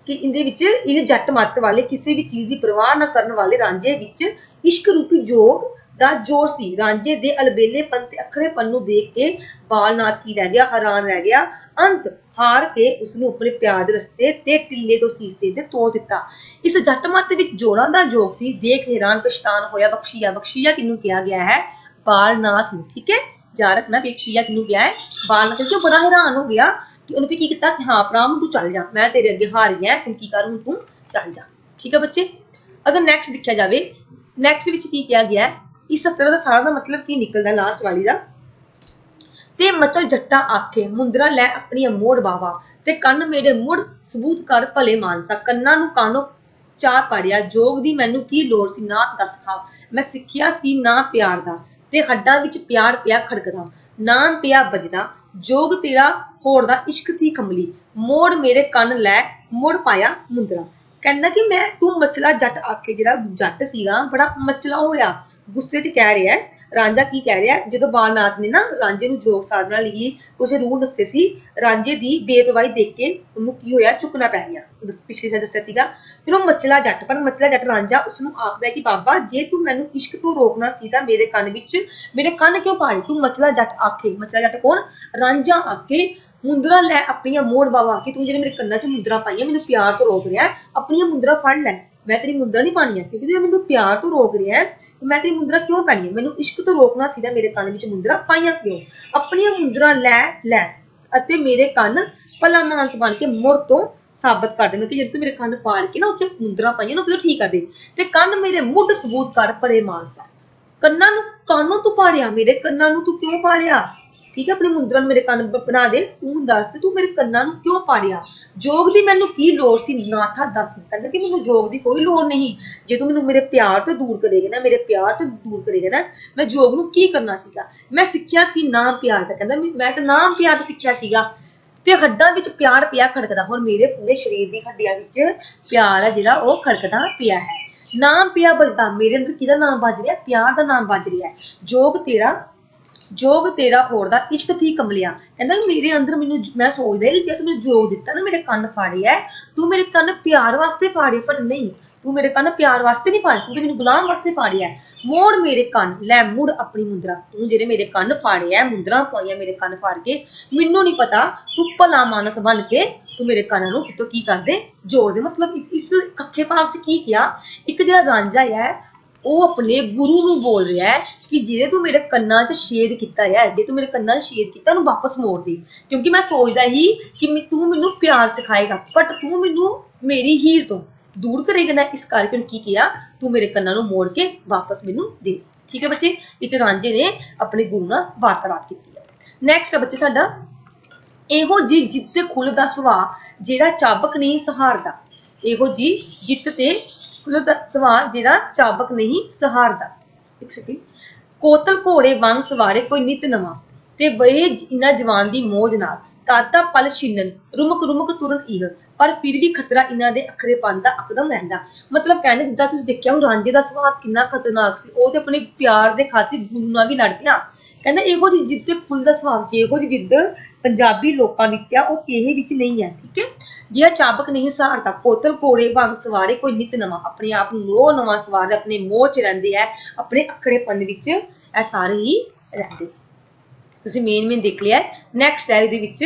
ਕਿ ਇਹਦੇ ਵਿੱਚ ਇਹ ਜੱਟ ਮੱਤ ਵਾਲੇ ਕਿਸੇ ਵੀ ਚੀਜ਼ ਦੀ ਪਰਵਾਹ ਨਾ ਕਰਨ ਵਾਲੇ ਰਾਂਝੇ ਵਿੱਚ ਇਸ਼ਕ ਰੂਪੀ ਜੋਗ ਦਾ ਜੋਰ ਸੀ। ਰਾਂਝੇ ਦੇ ਅਲਬੇਲੇਪਨ ਤੇ ਅਖੜੇਪਨ ਨੂੰ ਦੇਖ ਕੇ ਬਾਲਨਾਥ ਕੀ ਰਹਿ ਗਿਆ? ਹੈਰਾਨ ਰਹਿ ਗਿਆ। ਅੰਤ ਹਾਰ ਕੇ ਉਸ ਨੂੰ ਆਪਣੇ ਪਿਆਰ ਦੇ ਰਸਤੇ ਤੇ ਟਿੱਲੇ ਤੋਂ ਸੀਸੇ ਤੇ ਤੋੜ ਦਿੱਤਾ। ਇਸ ਜੱਟ ਮੱਤ ਵਿੱਚ ਜੋਰਾਂ ਦਾ ਜੋਗ ਸੀ। ਦੇਖ ਹੈਰਾਨ ਪਛਤਾਨ ਹੋਇਆ, ਬਖਸ਼ੀਆ ਬਖਸ਼ੀਆ ਕਿਹਨੂੰ ਕਿਹਾ ਗਿਆ ਹੈ? ਬਾਲਨਾਥ ਨੂੰ, ਠੀਕ ਹੈ? ਜਾ ਰੱਖਣਾ ਬਖਸ਼ੀਆ ਕਿਹਨੂੰ ਕਿਹਾ ਹੈ। ਬਾਲਨਾਥ ਕਿਉਂ ਬੜਾ ਹੈਰਾਨ ਹੋ ਗਿਆ ਕਿ ਉਹਨੇ ਫਿਰ ਕੀ ਕੀਤਾ ਕਿ ਹਾਂ ਪ੍ਰਾਮ ਤੂੰ ਚੱਲ ਜਾ, ਮੈਂ ਤੇਰੇ ਅੱਗੇ ਹਾਰ ਗਿਆ ਤੂੰ ਕੀ ਕਰ, ਹੁਣ ਤੂੰ ਚੱਲ ਜਾ। ਠੀਕ ਹੈ ਬੱਚੇ? ਅਗਰ ਨੈਕਸਟ ਦੇਖਿਆ ਜਾਵੇ ਨੈਕਸਟ ਵਿੱਚ ਕੀ ਕਿਹਾ ਗਿਆ ਹੈ? ਇਸ ਸਤਰ ਦਾ ਸਾਰਾ ਦਾ ਮਤਲਬ ਕੀ ਨਿਕਲਦਾ ਲਾਸਟ ਵਾਲੀ ਦਾ? ਤੇ ਮਚਲ ਜੱਟਾ ਆਖੇ, ਮੁੰਦਰਾ ਲੈ ਆਪਣੀ ਮੋੜ ਬਾਵਾ ਤੇ ਕੰਨ ਮੇਰੇ ਮੁੜ ਸਬੂਤ ਕਰ ਭਲੇ ਮਾਨਸਾ। ਕੰਨਾਂ ਨੂੰ ਕਾਨੋ ਚਾਹ ਪੜਿਆ, ਜੋਗ ਦੀ ਮੈਨੂੰ ਕੀ ਲੋੜ ਸੀ ਨਾ ਦਸਖਾ ਮੈਂ ਸਿੱਖਿਆ ਸੀ ਨਾ ਪਿਆਰ ਦਾ। ਤੇ ਹੱਡਾਂ ਵਿੱਚ ਪਿਆਰ ਪਿਆ ਖੜਕਦਾ ਨਾਮ ਪਿਆ ਵੱਜਦਾ, ਜੋਗ ਤੇਰਾ ਹੋਰ ਦਾ ਇਸ਼ਕ ਥੀ ਕਮਲੀ ਮੋੜ ਮੇਰੇ ਕੰਨ ਲੈ, ਮੁੜ ਪਾਇਆ ਮੁੰਦਰਾ। ਕਹਿੰਦਾ ਕਿ ਮੈਂ ਤੂੰ ਮਚਲਾ ਜੱਟ ਆਕੇ ਜਿਹੜਾ ਜੱਟ ਸੀਗਾ, ਬੜਾ ਮਚਲਾ ਹੋਇਆ, ਗੁੱਸੇ 'ਚ ਕਹਿ ਰਿਹਾ ਰਾਂਝਾ ਕੀ ਕਹਿ ਰਿਹਾ? ਜਦੋਂ ਬਾਲਨਾਥ ਨੇ ਨਾ ਰਾਂਝੇ ਨੂੰ ਜੋਗ ਸਾਧਨਾ ਲਈ ਕੁਝ ਰੂਲ ਦੱਸੇ ਸੀ, ਰਾਂਝੇ ਦੀ ਬੇਪਰਵਾਹੀ ਦੇਖ ਕੇ ਉਹਨੂੰ ਕੀ ਹੋਇਆ? ਚੁੱਕਣਾ ਪੈ ਗਿਆ। ਪਿਛਲੇ ਸੇ ਦੱਸਿਆ ਸੀਗਾ। ਫਿਰ ਉਹ ਮਚਲਾ ਜੱਟ, ਪਰ ਮਚਲਾ ਜੱਟ ਰਾਂਝਾ ਉਸ ਨੂੰ ਆਖਦਾ ਕਿ ਬਾਬਾ, ਜੇ ਤੂੰ ਮੈਨੂੰ ਇਸ਼ਕ ਤੋਂ ਰੋਕਣਾ ਸੀ ਤਾਂ ਮੇਰੇ ਕੰਨ ਵਿੱਚ, ਮੇਰੇ ਕੰਨ ਕਿਉਂ ਪਾੜੇ ਤੂੰ ਮਚਲਾ ਜੱਟ ਆਖੇ। ਮਚਲਾ ਜੱਟ ਕੌਣ? ਰਾਂਝਾ ਆਖੇ, ਮੁੰਦਰਾ ਲੈ ਆਪਣੀਆਂ ਮੋੜ ਬਾਵਾ ਕਿ ਤੂੰ ਜਿਹੜੇ ਮੇਰੇ ਕੰਨਾਂ 'ਚ ਮੁੰਦਰਾ ਪਾਈਆਂ, ਮੈਨੂੰ ਪਿਆਰ ਤੋਂ ਰੋਕ ਰਿਹਾ ਆਪਣੀਆਂ ਮੁੰਦਰਾ ਫੜ ਲੈ। ਮੈਂ ਤੇਰੀ ਮੁੰਦਰਾ ਨਹੀਂ ਪਾਣੀਆਂ ਕਿਉਂਕਿ ਤੂੰ ਮੈਨੂੰ ਪਿਆਰ ਤੋਂ ਰੋਕ ਰਿਹਾ ਹੈ। ਮੈਂ ਤੇਰੀ ਮੁੰਦਰਾ ਕਿਉਂ ਪਾਣੀ ਹੈ ਮੈਨੂੰ ਇਸ਼ਕ ਤੋਂ ਰੋਕਣਾ ਸੀ ਮੇਰੇ ਕੰਨ ਵਿੱਚ ਮੁੰਦਰਾ, ਪਾਈਆਂ ਕਿਉਂ? ਆਪਣੀਆਂ ਮੁੰਦਰਾ ਲੈ ਲੈ ਅਤੇ ਮੇਰੇ ਕੰਨ ਭਲਾ ਮਾਨਸ ਬਣ ਕੇ ਮੁੜ ਤੋਂ ਸਾਬਤ ਕਰ ਦੇਣਾ ਕਿ ਜਦ ਤੂੰ ਮੇਰੇ ਕੰਨ ਪਾੜ ਕੇ ਨਾ ਉੱਥੇ ਮੁੰਦਰਾ ਪਾਈਆਂ ਨਾ, ਫਿਰ ਠੀਕ ਕਰ ਦੇ। ਤੇ ਕੰਨ ਮੇਰੇ ਮੁੱਢ ਸਬੂਤ ਕਰ ਭਰੇ ਮਾਨਸਾ। ਕੰਨਾਂ ਨੂੰ, ਕਾਨੋਂ ਤੂੰ ਪਾੜਿਆ, ਮੇਰੇ ਕੰਨਾਂ ਨੂੰ ਤੂੰ ਕਿਉਂ ਪਾੜਿਆ? ਠੀਕ ਹੈ ਆਪਣੀ ਮੁੰਦਰਾਂ ਨੂੰ ਮੇਰੇ ਕੰਨ ਬਣਾ ਦੇ, ਤੂੰ ਦੱਸ, ਤੂੰ ਮੇਰੇ ਕੰਨਾਂ ਨੂੰ ਕਿਉਂ ਪਾੜਿਆ? ਜੋਗ ਦੀ ਮੈਨੂੰ ਕੀ ਲੋੜ ਸੀ? ਨਾਥਾ ਦੱਸ ਕਹਿੰਦਾ ਕਿ ਮੈਨੂੰ ਜੋਗ ਦੀ ਕੋਈ ਲੋੜ ਨਹੀਂ। ਜੇ ਤੂੰ ਮੈਨੂੰ ਮੇਰੇ ਪਿਆਰ ਤੋਂ ਦੂਰ ਕਰੇਗਾ ਨਾ, ਮੇਰੇ ਪਿਆਰ ਤੋਂ ਦੂਰ ਕਰੇਗਾ ਨਾ, ਮੈਂ ਜੋਗ ਨੂੰ ਕੀ ਕਰਨਾ ਸੀਗਾ? ਮੈਂ ਸਿੱਖਿਆ ਸੀ ਨਾਮ ਪਿਆਰ ਦਾ, ਕਹਿੰਦਾ ਮੈਂ ਤਾਂ ਨਾਮ ਪਿਆਰ ਦਾ ਸਿੱਖਿਆ ਸੀਗਾ। ਤੇ ਹੱਡਾਂ ਵਿੱਚ ਪਿਆਰ ਪਿਆ ਖੜਕਦਾ, ਹੁਣ ਮੇਰੇ ਪੂਰੇ ਸਰੀਰ ਦੀ ਹੱਡੀਆਂ ਵਿੱਚ ਪਿਆਰ ਹੈ ਜਿਹੜਾ, ਉਹ ਖੜਕਦਾ ਪਿਆ ਹੈ। ਨਾਮ ਪਿਆ ਬਜਦਾ ਮੇਰੇ ਅੰਦਰ ਕਿਹਦਾ ਨਾਮ ਵੱਜ ਰਿਹਾ? ਪਿਆਰ ਦਾ ਨਾਮ ਵੱਜ ਰਿਹਾ ਹੈ। ਜੋਗ ਤੇਰਾ ਜੋਗ ਤੇਰਾ ਹੋਰ ਦਾ ਇਸ਼ਕ ਥੀ ਕਮਲਿਆ। ਕਹਿੰਦਾ ਮੇਰੇ ਅੰਦਰ ਮੈਨੂੰ ਮੈਂ ਸੋਚਦਾ ਕਿ ਤੂੰ ਮੈਨੂੰ ਜੋਗ ਦਿੱਤਾ ਨਾ ਮੇਰੇ ਕੰਨ ਫਾੜੇ ਤੂੰ ਮੇਰੇ ਕੰਨ ਪਿਆਰ ਵਾਸਤੇ ਫਾੜੇ ਪਰ ਨਹੀਂ। ਤੂੰ ਮੇਰੇ ਕੰਨ ਪਿਆਰ ਵਾਸਤੇ ਨਹੀਂ ਪਾੜੇ ਤੂੰ ਤੇ ਮੈਨੂੰ ਗੁਲਾਮ ਵਾਸਤੇ ਪਾੜਿਆ ਮੋੜ ਮੇਰੇ ਕੰਨ ਲੈ ਮੁੜ ਆਪਣੀ ਮੁੰਦਰਾ। ਤੂੰ ਜਿਹੜੇ ਮੇਰੇ ਕੰਨ ਫਾੜਿਆ ਹੈ, ਮੁੰਦਰਾਂ ਪਾਈਆਂ ਮੇਰੇ ਕੰਨ ਫਾੜ ਕੇ ਮੈਨੂੰ ਨਹੀਂ ਪਤਾ ਤੂੰ ਭਲਾ ਮਾਨਸ ਬਣ ਕੇ ਤੂੰ ਮੇਰੇ ਕੰਨਾਂ ਨੂੰ ਕਿਤੋਂ ਕੀ ਕਰਦੇ ਜੋੜ ਦੇ। ਮਤਲਬ ਇਸ- ਇਸ ਕੱਖੇ ਭਾਗ ਚ ਕੀ ਕਿਹਾ? ਇੱਕ ਜਿਹੜਾ ਰਾਂਝਾ ਹੈ ਉਹ ਆਪਣੇ ਗੁਰੂ ਨੂੰ ਬੋਲ ਰਿਹਾ ਹੈ ਕਿ ਜਿਹੜੇ ਤੂੰ ਮੇਰੇ ਕੰਨਾਂ 'ਚ ਸ਼ੇਦ ਕੀਤਾ ਹੈ ਜੇ ਤੂੰ ਮੇਰੇ ਕੰਨਾਂ 'ਚ ਛੇਦ ਕੀਤਾ, ਉਹਨੂੰ ਵਾਪਸ ਮੋੜ ਦੇ। ਕਿਉਂਕਿ ਮੈਂ ਸੋਚਦਾ ਹੀ ਕਿ ਮੈਂ- ਤੂੰ ਮੈਨੂੰ ਪਿਆਰ ਸਿਖਾਏਗਾ ਬਟ ਤੂੰ ਮੈਨੂੰ ਮੇਰੀ ਹੀਰ ਤੋਂ ਦੂਰ ਕਰੇਗਾ ਨਾ, ਇਸ ਕਰਕੇ ਉਹਨੇ ਕੀ ਕਿਹਾ, ਤੂੰ ਮੇਰੇ ਕੰਨਾਂ ਨੂੰ ਮੋੜ ਕੇ ਵਾਪਸ ਮੈਨੂੰ ਦੇ। ਠੀਕ ਹੈ ਬੱਚੇ? ਇੱਥੇ ਰਾਂਝੇ ਨੇ ਆਪਣੇ ਗੁਰੂ ਨਾਲ ਵਾਰਤਾਲਾਪ ਕੀਤੀ ਹੈ ਨੈਕਸਟ ਹੈ ਬੱਚੇ ਸਾਡਾ, ਇਹੋ ਜੀ ਜਿੱਤ ਤੇ ਖੁੱਲ ਦਾ ਸੁਭਾਅ ਜਿਹੜਾ ਚਾਬਕ ਨਹੀਂ ਸਹਾਰਦਾ। ਇਹੋ ਜੀ ਜਿੱਤ ਤੇ ਖੁੱਲ ਦਾ ਸੁਭਾਅ ਜਿਹੜਾ ਚਾਬਕ ਨਹੀਂ ਸਹਾਰਦਾ। ਇੱਕ ਸੈਕਿੰਡ ਕੋਤਲ ਘੋੜੇ ਵਾਂਗ ਸਵਾਰੇ ਕੋਈ ਨਿਤ ਨਵਾਂ ਤੇ ਬਏ ਇਨਾ ਜਵਾਨ ਦੀ ਮੋਜ ਨਾਲ ਕਾਤਾ ਪਲ ਛਿੰਨਨ, ਰੁਮਕ ਰੁਮਕ ਤੁਰਨ ਇਹ ਪਰ ਫਿਰ ਵੀ ਖਤਰਾ ਇਹਨਾਂ ਦੇ ਅਖਰੇ ਪੰਨ ਦਾ ਅਕਦਮ ਰਹਿੰਦਾ। ਮਤਲਬ ਕਹਿੰਦੇ ਜਿੱਦਾਂ ਤੁਸੀਂ ਦੇਖਿਆ ਉਹ ਰਾਂਝੇ ਦਾ ਸੁਭਾਅ ਕਿੰਨਾ ਖਤਰਨਾਕ ਸੀ, ਉਹ ਤੇ ਆਪਣੇ ਪਿਆਰ ਦੇ ਖਾਤਰ ਗੁਰੂ ਨਾਲ ਵੀ ਲੜ ਪਿਆ। ਕਹਿੰਦਾ ਇਹੋ ਜਿਹੀ ਜਿੱਦ ਤੇ ਫੁੱਲ ਦਾ ਸੁਭਾਅ ਜੇ ਇਹੋ ਜਿਹੀ ਜਿੱਦ ਪੰਜਾਬੀ ਲੋਕਾਂ ਵਿੱਚ ਆ, ਉਹ ਕਿਸੇ ਵਿੱਚ ਨਹੀਂ ਹੈ, ਠੀਕ ਹੈ? ਜਿਹੜਾ ਚਾਬਕ ਨਹੀਂ ਸਹਾਰਦਾ, ਕੋਤਲ ਕੋੜੇ ਵਾਂਗ ਸਵਾਰੇ, ਕੋਈ ਨਿਤ ਨਵਾਂ, ਆਪਣੇ ਆਪ ਨੂੰ ਨੋ ਨਵਾਂ ਸਵਾਰਦੇ, ਆਪਣੇ ਮੋਹ ਚ ਰਹਿੰਦੇ ਆ, ਆਪਣੇ ਅਖੜੇਪਨ ਵਿੱਚ ਇਹ ਸਾਰੇ ਹੀ ਰਹਿੰਦੇ। ਤੁਸੀਂ ਮੇਨ ਮੇਨ ਦੇਖ ਲਿਆ ਨੈਕਸਟ ਹੈ ਇਹਦੇ ਵਿੱਚ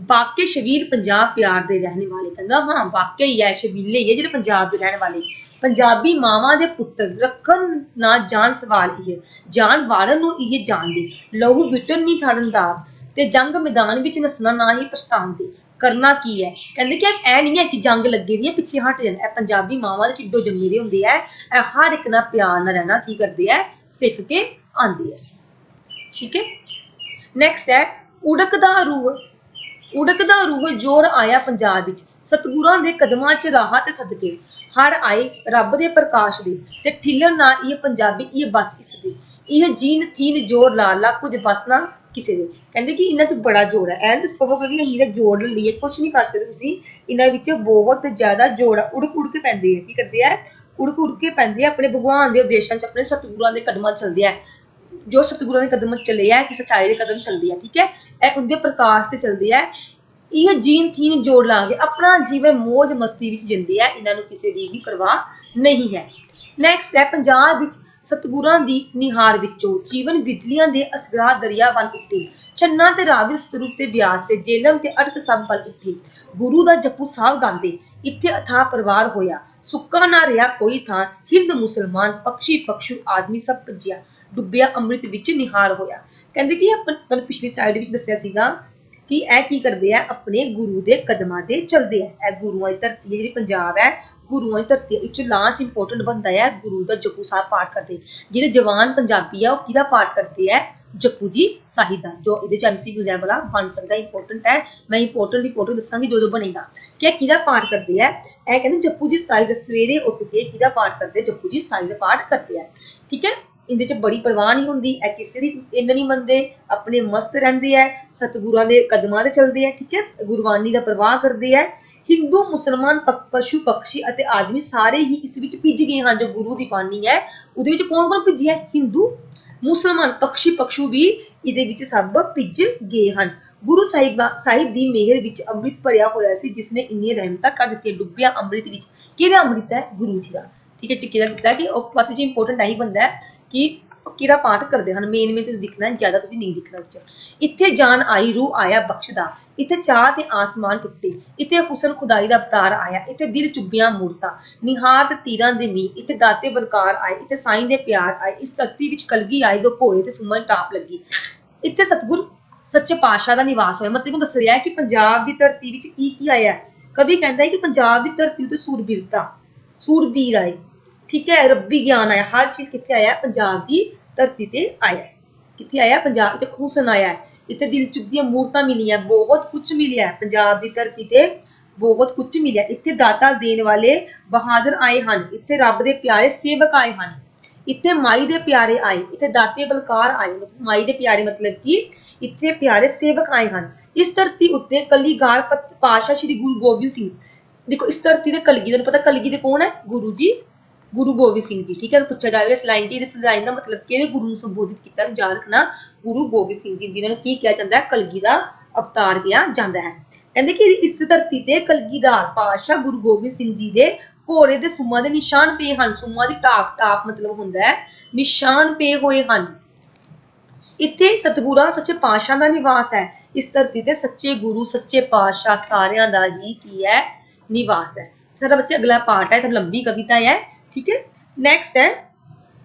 ਵਾਕਿਆ ਸ਼ਬੀਰ ਪੰਜਾਬ ਪਿਆਰ ਦੇ ਰਹਿਣ ਵਾਲੇ, ਕਹਿੰਦਾ ਹਾਂ, ਵਾਕਿਆ ਹੀ ਹੈ, ਸ਼ਬੀਲੇ ਹੀ ਹੈ ਜਿਹੜੇ ਪੰਜਾਬ ਦੇ ਰਹਿਣ ਵਾਲੇ। ਪੰਜਾਬੀ ਮਾਵਾਂ ਦੇ ਪੁੱਤਰ ਰੱਖਣ ਨਾ ਜਾਣ ਸਵਾਲ ਇਹ ਜਾਨ ਵਾਰਨ ਨੂੰ ਇਹ ਜਾਣਦੇ। ਲਹੂ ਵਿਟਣ ਨਹੀਂ ਛੜਨ ਦਾ ਤੇ ਜੰਗ ਮੈਦਾਨ ਵਿੱਚ ਨਸਣਾ ਨਾ ਹੀ ਪਛਤਾਣ ਦੇ। ਕਰਨਾ ਕੀ ਹੈ? ਕਹਿੰਦੇ ਕਿ ਇਹ ਨਹੀਂ ਹੈ ਕਿ ਜੰਗ ਲੱਗੀ ਦੀ ਹੈ ਪਿੱਛੇ ਹਟ ਜਾਂਦਾ ਇਹ ਪੰਜਾਬੀ ਮਾਵਾਂ ਦੇ ਢਿੱਡੋਂ ਜੰਮੇ ਦੇ ਹੁੰਦੇ ਆ। ਇਹ ਹਰ ਇੱਕ ਨਾਲ ਪਿਆਰ ਨਾਲ ਰਹਿਣਾ ਕੀ ਕਰਦੇ ਆ? ਸਿੱਖ ਕੇ ਆਉਂਦੇ ਆ। ਠੀਕ ਹੈ? ਨੈਕਸਟ ਹੈ, ਉੜਕਦਾ ਰੂਹ। ਉੜਕਦਾ ਰੂਹ ਜੋਰ ਆਇਆ ਪੰਜਾਬ ਵਿੱਚ। ਸਤਿਗੁਰਾਂ ਦੇ ਕਦਮਾਂ 'ਚ ਰਾਹ ਤੇ ਸਦਕੇ। ਹੜ ਆਏ ਰੱਬ ਦੇ ਪ੍ਰਕਾਸ਼ ਦੇ ਤੇ ਠਿੱਲਣ ਨਾ ਇਹ ਪੰਜਾਬੀ, ਇਹ ਬਸ ਇਸ ਦੇ। ਇਹ ਜੀਨ, ਥੀਨ ਜੋਰ ਲਾ ਲਾ ਕੁਝ ਬਸ ਨਾ ਕਿਸੇ ਦੇ। ਕਹਿੰਦੇ ਕਿ ਇਹਨਾਂ 'ਚ ਬੜਾ ਜੋਰ ਹੈ। ਐਂਡ ਤੁਸੀਂ ਕਹੋਗੇ ਕਿ ਅਸੀਂ ਇਹਦਾ ਜੋੜ ਲਈਏ ਕੁਝ ਨਹੀਂ ਕਰ ਸਕਦੇ ਤੁਸੀਂ। ਇਹਨਾਂ ਵਿੱਚ ਬਹੁਤ ਜ਼ਿਆਦਾ ਜ਼ੋਰ ਆ। ਉੜਕ ਉੜ ਪੈਂਦੇ ਆ। ਕੀ ਕਰਦੇ ਆ? ਉੜਕ ਉੜ ਕੇ ਪੈਂਦੇ ਆ। ਆਪਣੇ ਭਗਵਾਨ ਦੇ ਉਦੇਸ਼ਾਂ 'ਚ, ਆਪਣੇ ਸਤਿਗੁਰਾਂ ਦੇ ਕਦਮਾਂ 'ਚ ਚੱਲਦੇ ਆ। ਜੋ ਸਤਿਗੁਰਾਂ ਦੇ ਕਦਮ ਚੱਲੇ ਆ, ਕਿ ਸੱਚਾਈ ਦੇ ਕਦਮ ਚੱਲਦੇ ਆ। ਠੀਕ ਹੈ? ਇਹ ਉਹਦੇ ਪ੍ਰਕਾਸ਼ ਤੇ ਚੱਲਦੇ ਆ। ਇਹ ਜੀਨ ਥੀਨ ਜੋੜ ਲਾਂਗੇ। ਆਪਣਾ ਜੀਵਨ ਮौज ਮਸਤੀ ਵਿੱਚ ਜਿੰਦੇ ਆ, ਇਹਨਾਂ ਨੂੰ ਕਿਸੇ ਦੀ ਵੀ ਪਰਵਾਹ ਨਹੀਂ ਹੈ। ਨੈਕਸਟ ਹੈ, ਪੰਜਾਬ ਵਿੱਚ ਸਤਿਗੁਰਾਂ ਦੀ ਨਿਹਾਰ ਵਿੱਚੋਂ ਜੀਵਨ ਬਿਜਲੀਆਂ ਦੇ ਅਸਗਰਾ ਦਰਿਆ ਬਣ ਉੱਠੇ। ਚੰਨਾ ਤੇ ਰਾਵੀ ਸਤਰੂਪ ਤੇ ਬਿਆਸ ਤੇ ਜੇਲਮ ਤੇ ਅਟਕ ਸਭ ਬਲ ਉੱਠੇ। ਗੁਰੂ ਦਾ ਜਪੂ ਸਾਹਿਬ ਗਾਉਂਦੇ, ਇੱਥੇ ਅਥਾਹ ਪਰਿਵਾਰ ਹੋਇਆ। ਸੁੱਕਾ ਨਾ ਰਿਹਾ ਕੋਈ ਥਾਂ, ਹਿੰਦ ਮੁਸਲਮਾਨ ਪਕਸ਼ੀ ਪਕਸ਼ੂ ਆਦਮੀ ਸਭ ਭੱਜਿਆ। ਡੁੱਬਿਆ ਅੰਮ੍ਰਿਤ ਵਿੱਚ ਨਿਹਾਰ ਹੋਇਆ। ਕਹਿੰਦੇ ਕਿ ਆਪਾਂ ਪਿਛਲੀ ਸਾਈਡ ਵਿੱਚ ਦੱਸਿਆ ਸੀਗਾ ਕਿ ਇਹ ਕੀ ਕਰਦੇ ਆ? ਆਪਣੇ ਗੁਰੂ ਦੇ ਕਦਮਾਂ ਦੇ ਚਲਦੇ ਆ। ਇਹ ਗੁਰੂਆਂ ਦੀ ਧਰਤੀ ਹੈ ਜਿਹੜੀ ਪੰਜਾਬ ਹੈ, ਗੁਰੂਆਂ ਦੀ ਧਰਤੀ ਵਿੱਚ ਲਾਸਟ ਇੰਪੋਰਟੈਂਟ ਬੰਦਾ ਹੈ, ਗੁਰੂ ਦਾ ਜਪੂ ਸਾਹਿਬ ਪਾਠ ਕਰਦੇ। ਜਿਹੜੇ ਜਵਾਨ ਪੰਜਾਬੀ ਆ, ਉਹ ਕਿਹਦਾ ਪਾਠ ਕਰਦੇ ਆ? ਜਪੂ ਜੀ ਸਾਹਿਬ ਦਾ, ਜੋ ਇਹਦੇ ਚ ਐਮਸੀਕਿਊ ਹੈ ਵਾਲਾ ਬਣ ਸਕਦਾ ਇੰਪੋਰਟੈਂਟ ਹੈ। ਮੈਂ ਇੰਪੋਰਟੈਂਟ ਇੰਪੋਰਟੈਂਟ ਦੱਸਾਂਗੀ ਜੋ ਜੋ ਬਣੇਗਾ। ਕਿ ਇਹ ਕਿਹਦਾ ਪਾਠ ਕਰਦੇ ਆ? ਇਹ ਕਹਿੰਦੇ ਜਪੂ ਜੀ ਸਾਹਿਬ ਦਾ ਸਵੇਰੇ ਉੱਠ ਕੇ ਕਿਹਦਾ ਪਾਠ ਕਰਦੇ ਜਪੂ ਜੀ ਸਾਹਿਬ ਦਾ ਪਾਠ ਕਰਦੇ ਆ। ਠੀਕ ਹੈ? ਇਹਦੇ ਚ ਬੜੀ ਪਰਵਾਹ ਨਹੀਂ ਹੁੰਦੀ, ਇਹ ਕਿਸੇ ਦੀ ਇੰਨ ਨਹੀਂ ਮੰਨਦੇ, ਆਪਣੇ ਮਸਤ ਰਹਿੰਦੇ ਆ, ਸਤਿਗੁਰਾਂ ਦੇ ਕਦਮਾਂ ਤੇ ਚੱਲਦੇ ਆ, ਠੀਕ ਹੈ? ਗੁਰਬਾਣੀ ਦਾ ਪ੍ਰਵਾਹ ਕਰਦੇ ਆ। ਹਿੰਦੂ, ਮੁਸਲਮਾਨ ਪਸ਼ੂ, ਪਕਸ਼ੀ ਅਤੇ ਆਦਮੀ ਸਾਰੇ ਹੀ ਇਸ ਵਿੱਚ ਭਿੱਜ ਗਏ ਹਨ, ਜੋ ਗੁਰੂ ਦੀ ਬਾਣੀ ਹੈ। ਉਹਦੇ ਵਿੱਚ ਕੌਣ ਕੌਣ ਭਿੱਜਿਆ ਹਿੰਦੂ, ਮੁਸਲਮਾਨ, ਪਕਸ਼ੀ, ਪਕਸ਼ੂ ਵੀ ਇਹਦੇ ਵਿੱਚ ਸਭ ਭਿੱਜ ਗਏ ਹਨ। ਗੁਰੂ ਸਾਹਿਬ ਸਾਹਿਬ ਦੀ ਮਿਹਰ ਵਿੱਚ ਅੰਮ੍ਰਿਤ ਭਰਿਆ ਹੋਇਆ ਸੀ, ਜਿਸ ਨੇ ਇੰਨੀ ਰਹਿਮਤਾਂ ਕਰ ਦਿੱਤੀਆਂ, ਡੁੱਬਿਆ ਅੰਮ੍ਰਿਤ ਵਿੱਚ। ਕਿਹਦਾ ਅੰਮ੍ਰਿਤ ਹੈ? ਗੁਰੂ ਜੀ ਦਾ। ਠੀਕ ਹੈ ਚਿੱਕੀ ਦਾ ਕੀਤਾ ਕਿ ਉਹ ਪਾਸੇ ਚ ਇੰਪੋਰਟੈਂਟ ਇਹੀ ਬੰਦਾ ਹੈ। ਕਿ ਕਿਹੜਾ ਪਾਠ ਕਰਦੇ ਹਨ? ਮੇਨ ਮੇਨ ਤੁਸੀਂ ਦਿਖਣਾ, ਜ਼ਿਆਦਾ ਤੁਸੀਂ ਨਹੀਂ ਦਿਖਣਾ ਵਿੱਚ। ਇੱਥੇ ਜਾਨ ਆਈ, ਰੂਹ ਆਇਆ ਬਖਸ਼ਦਾ। ਇੱਥੇ ਚਾਹ ਤੇ ਆਸਮਾਨ ਟੁੱਟੇ। ਇੱਥੇ ਹੁਸਨ ਖੁਦਾਈ ਦਾ ਅਵਤਾਰ ਆਇਆ। ਇੱਥੇ ਦਿਲ ਚੁੱਬੀਆਂ ਮੂਰਤਾਂ। ਨਿਹਾਰ ਤੇ ਤੀਰਾਂ ਦੇ ਮੀਂਹ, ਇੱਥੇ ਦਾਤੇ ਬਲਕਾਰ ਆਏ। ਇੱਥੇ ਸਾਈਂ ਦੇ ਪਿਆਰ ਆਏ। ਇਸ ਧਰਤੀ ਵਿੱਚ ਕਲਗੀ ਆਈ ਦੋ ਭੋਲੇ ਤੇ ਸੁਮਨ ਟਾਪ ਲੱਗੀ। ਇੱਥੇ ਸਤਗੁਰ ਸੱਚੇ ਪਾਤਸ਼ਾਹ ਦਾ ਨਿਵਾਸ ਹੋਇਆ। ਮਤਲਬ ਦੱਸ ਰਿਹਾ ਹੈ ਕਿ ਪੰਜਾਬ ਦੀ ਧਰਤੀ ਵਿੱਚ ਕੀ ਕੀ ਆਇਆ ਕਵੀ ਕਹਿੰਦਾ ਹੈ ਕਿ ਪੰਜਾਬ ਦੀ ਧਰਤੀ ਉਤੇ ਸੂਰਬੀਰਤਾ, ਸੂਰਬੀਰ ਆਏ। ਠੀਕ ਹੈ, ਰੱਬੀ ਗਿਆਨ ਆਇਆ, ਹਰ ਚੀਜ਼ ਕਿੱਥੇ ਆਇਆ ਪੰਜਾਬ ਦੀ ਧਰਤੀ ਤੇ ਆਇਆ ਕਿੱਥੇ ਆਇਆ ਪੰਜਾਬ ਤੇ ਖੂਸਨ ਆਇਆ ਇੱਥੇ ਦਿਲ ਚੁੱਕਦੀਆਂ ਮੂਰਤਾਂ ਮਿਲੀਆਂ, ਬਹੁਤ ਕੁਝ ਮਿਲਿਆ ਪੰਜਾਬ ਦੀ ਧਰਤੀ ਤੇ ਬਹੁਤ ਕੁਝ ਮਿਲਿਆ ਇੱਥੇ ਦਾਤਾ ਦੇਣ ਵਾਲੇ ਬਹਾਦਰ ਆਏ ਹਨ। ਇੱਥੇ ਰੱਬ ਦੇ ਪਿਆਰੇ ਸੇਵਕ ਆਏ ਹਨ। ਇੱਥੇ ਮਾਈ ਦੇ ਪਿਆਰੇ ਆਏ। ਇੱਥੇ ਦਾਤੇ ਬਲਕਾਰ ਆਏ। ਮਾਈ ਦੇ ਪਿਆਰੇ ਮਤਲਬ ਕਿ? ਇੱਥੇ ਪਿਆਰੇ ਸੇਵਕ ਆਏ ਹਨ। ਇਸ ਧਰਤੀ ਉੱਤੇ ਕਲੀਗਾਰ ਪਤ- ਪਾਤਸ਼ਾਹ ਸ੍ਰੀ ਗੁਰੂ ਗੋਬਿੰਦ ਸਿੰਘ। ਦੇਖੋ, ਇਸ ਧਰਤੀ ਦੇ ਕਲਗੀ, ਤੁਹਾਨੂੰ ਪਤਾ ਕਲਗੀ ਦੇ ਕੌਣ ਹੈ? ਗੁਰੂ ਜੀ ਗੁਰੂ ਗੋਬਿੰਦ ਸਿੰਘ ਜੀ, ਠੀਕ ਹੈ, ਪੁੱਛਿਆ ਜਾਵੇਗਾ ਇਸ ਲਾਈਨ 'ਚ ਇਸ ਲਾਈਨ ਦਾ ਮਤਲਬ ਕਿਹੜੇ ਗੁਰੂ ਨੂੰ ਸੰਬੋਧਿਤ ਕੀਤਾ ਯਾਦ ਰੱਖਣਾ ਗੁਰੂ ਗੋਬਿੰਦ ਸਿੰਘ ਜੀ, ਜਿਨ੍ਹਾਂ ਨੂੰ ਕੀ ਕਿਹਾ ਜਾਂਦਾ ਹੈ, ਕਲਗੀ ਦਾ ਅਵਤਾਰ ਕਿਹਾ ਜਾਂਦਾ ਹੈ। ਕਹਿੰਦੇ ਕਿ ਇਸ ਧਰਤੀ ਤੇ ਕਲਗੀਦਾਰ ਪਾਤਸ਼ਾਹ ਗੁਰੂ ਗੋਬਿੰਦ ਸਿੰਘ ਜੀ ਦੇ ਘੋੜੇ ਦੇ ਸੁਮਾਂ ਦੇ ਨਿਸ਼ਾਨ ਪਏ ਹਨ। ਸੁਮਾਂ ਦੀ ਟਾਕ ਟਾਕ ਮਤਲਬ ਹੁੰਦਾ ਹੈ, ਨਿਸ਼ਾਨ ਪਏ ਹੋਏ ਹਨ। ਇੱਥੇ ਸਤਿਗੁਰਾਂ, ਸੱਚੇ ਪਾਤਸ਼ਾਹ ਦਾ ਨਿਵਾਸ ਹੈ। ਇਸ ਧਰਤੀ ਤੇ ਸੱਚੇ ਗੁਰੂ, ਸੱਚੇ ਪਾਤਸ਼ਾਹ ਸਾਰਿਆਂ ਦਾ ਹੀ ਕੀ ਹੈ, ਨਿਵਾਸ ਹੈ। ਸਾਡਾ ਬੱਚੇ, ਅਗਲਾ ਪਾਠ ਹੈ ਤਾਂ ਲੰਬੀ ਕਵਿਤਾ ਹੈ। ਠੀਕ ਹੈ? ਨੈਕਸਟ ਹੈ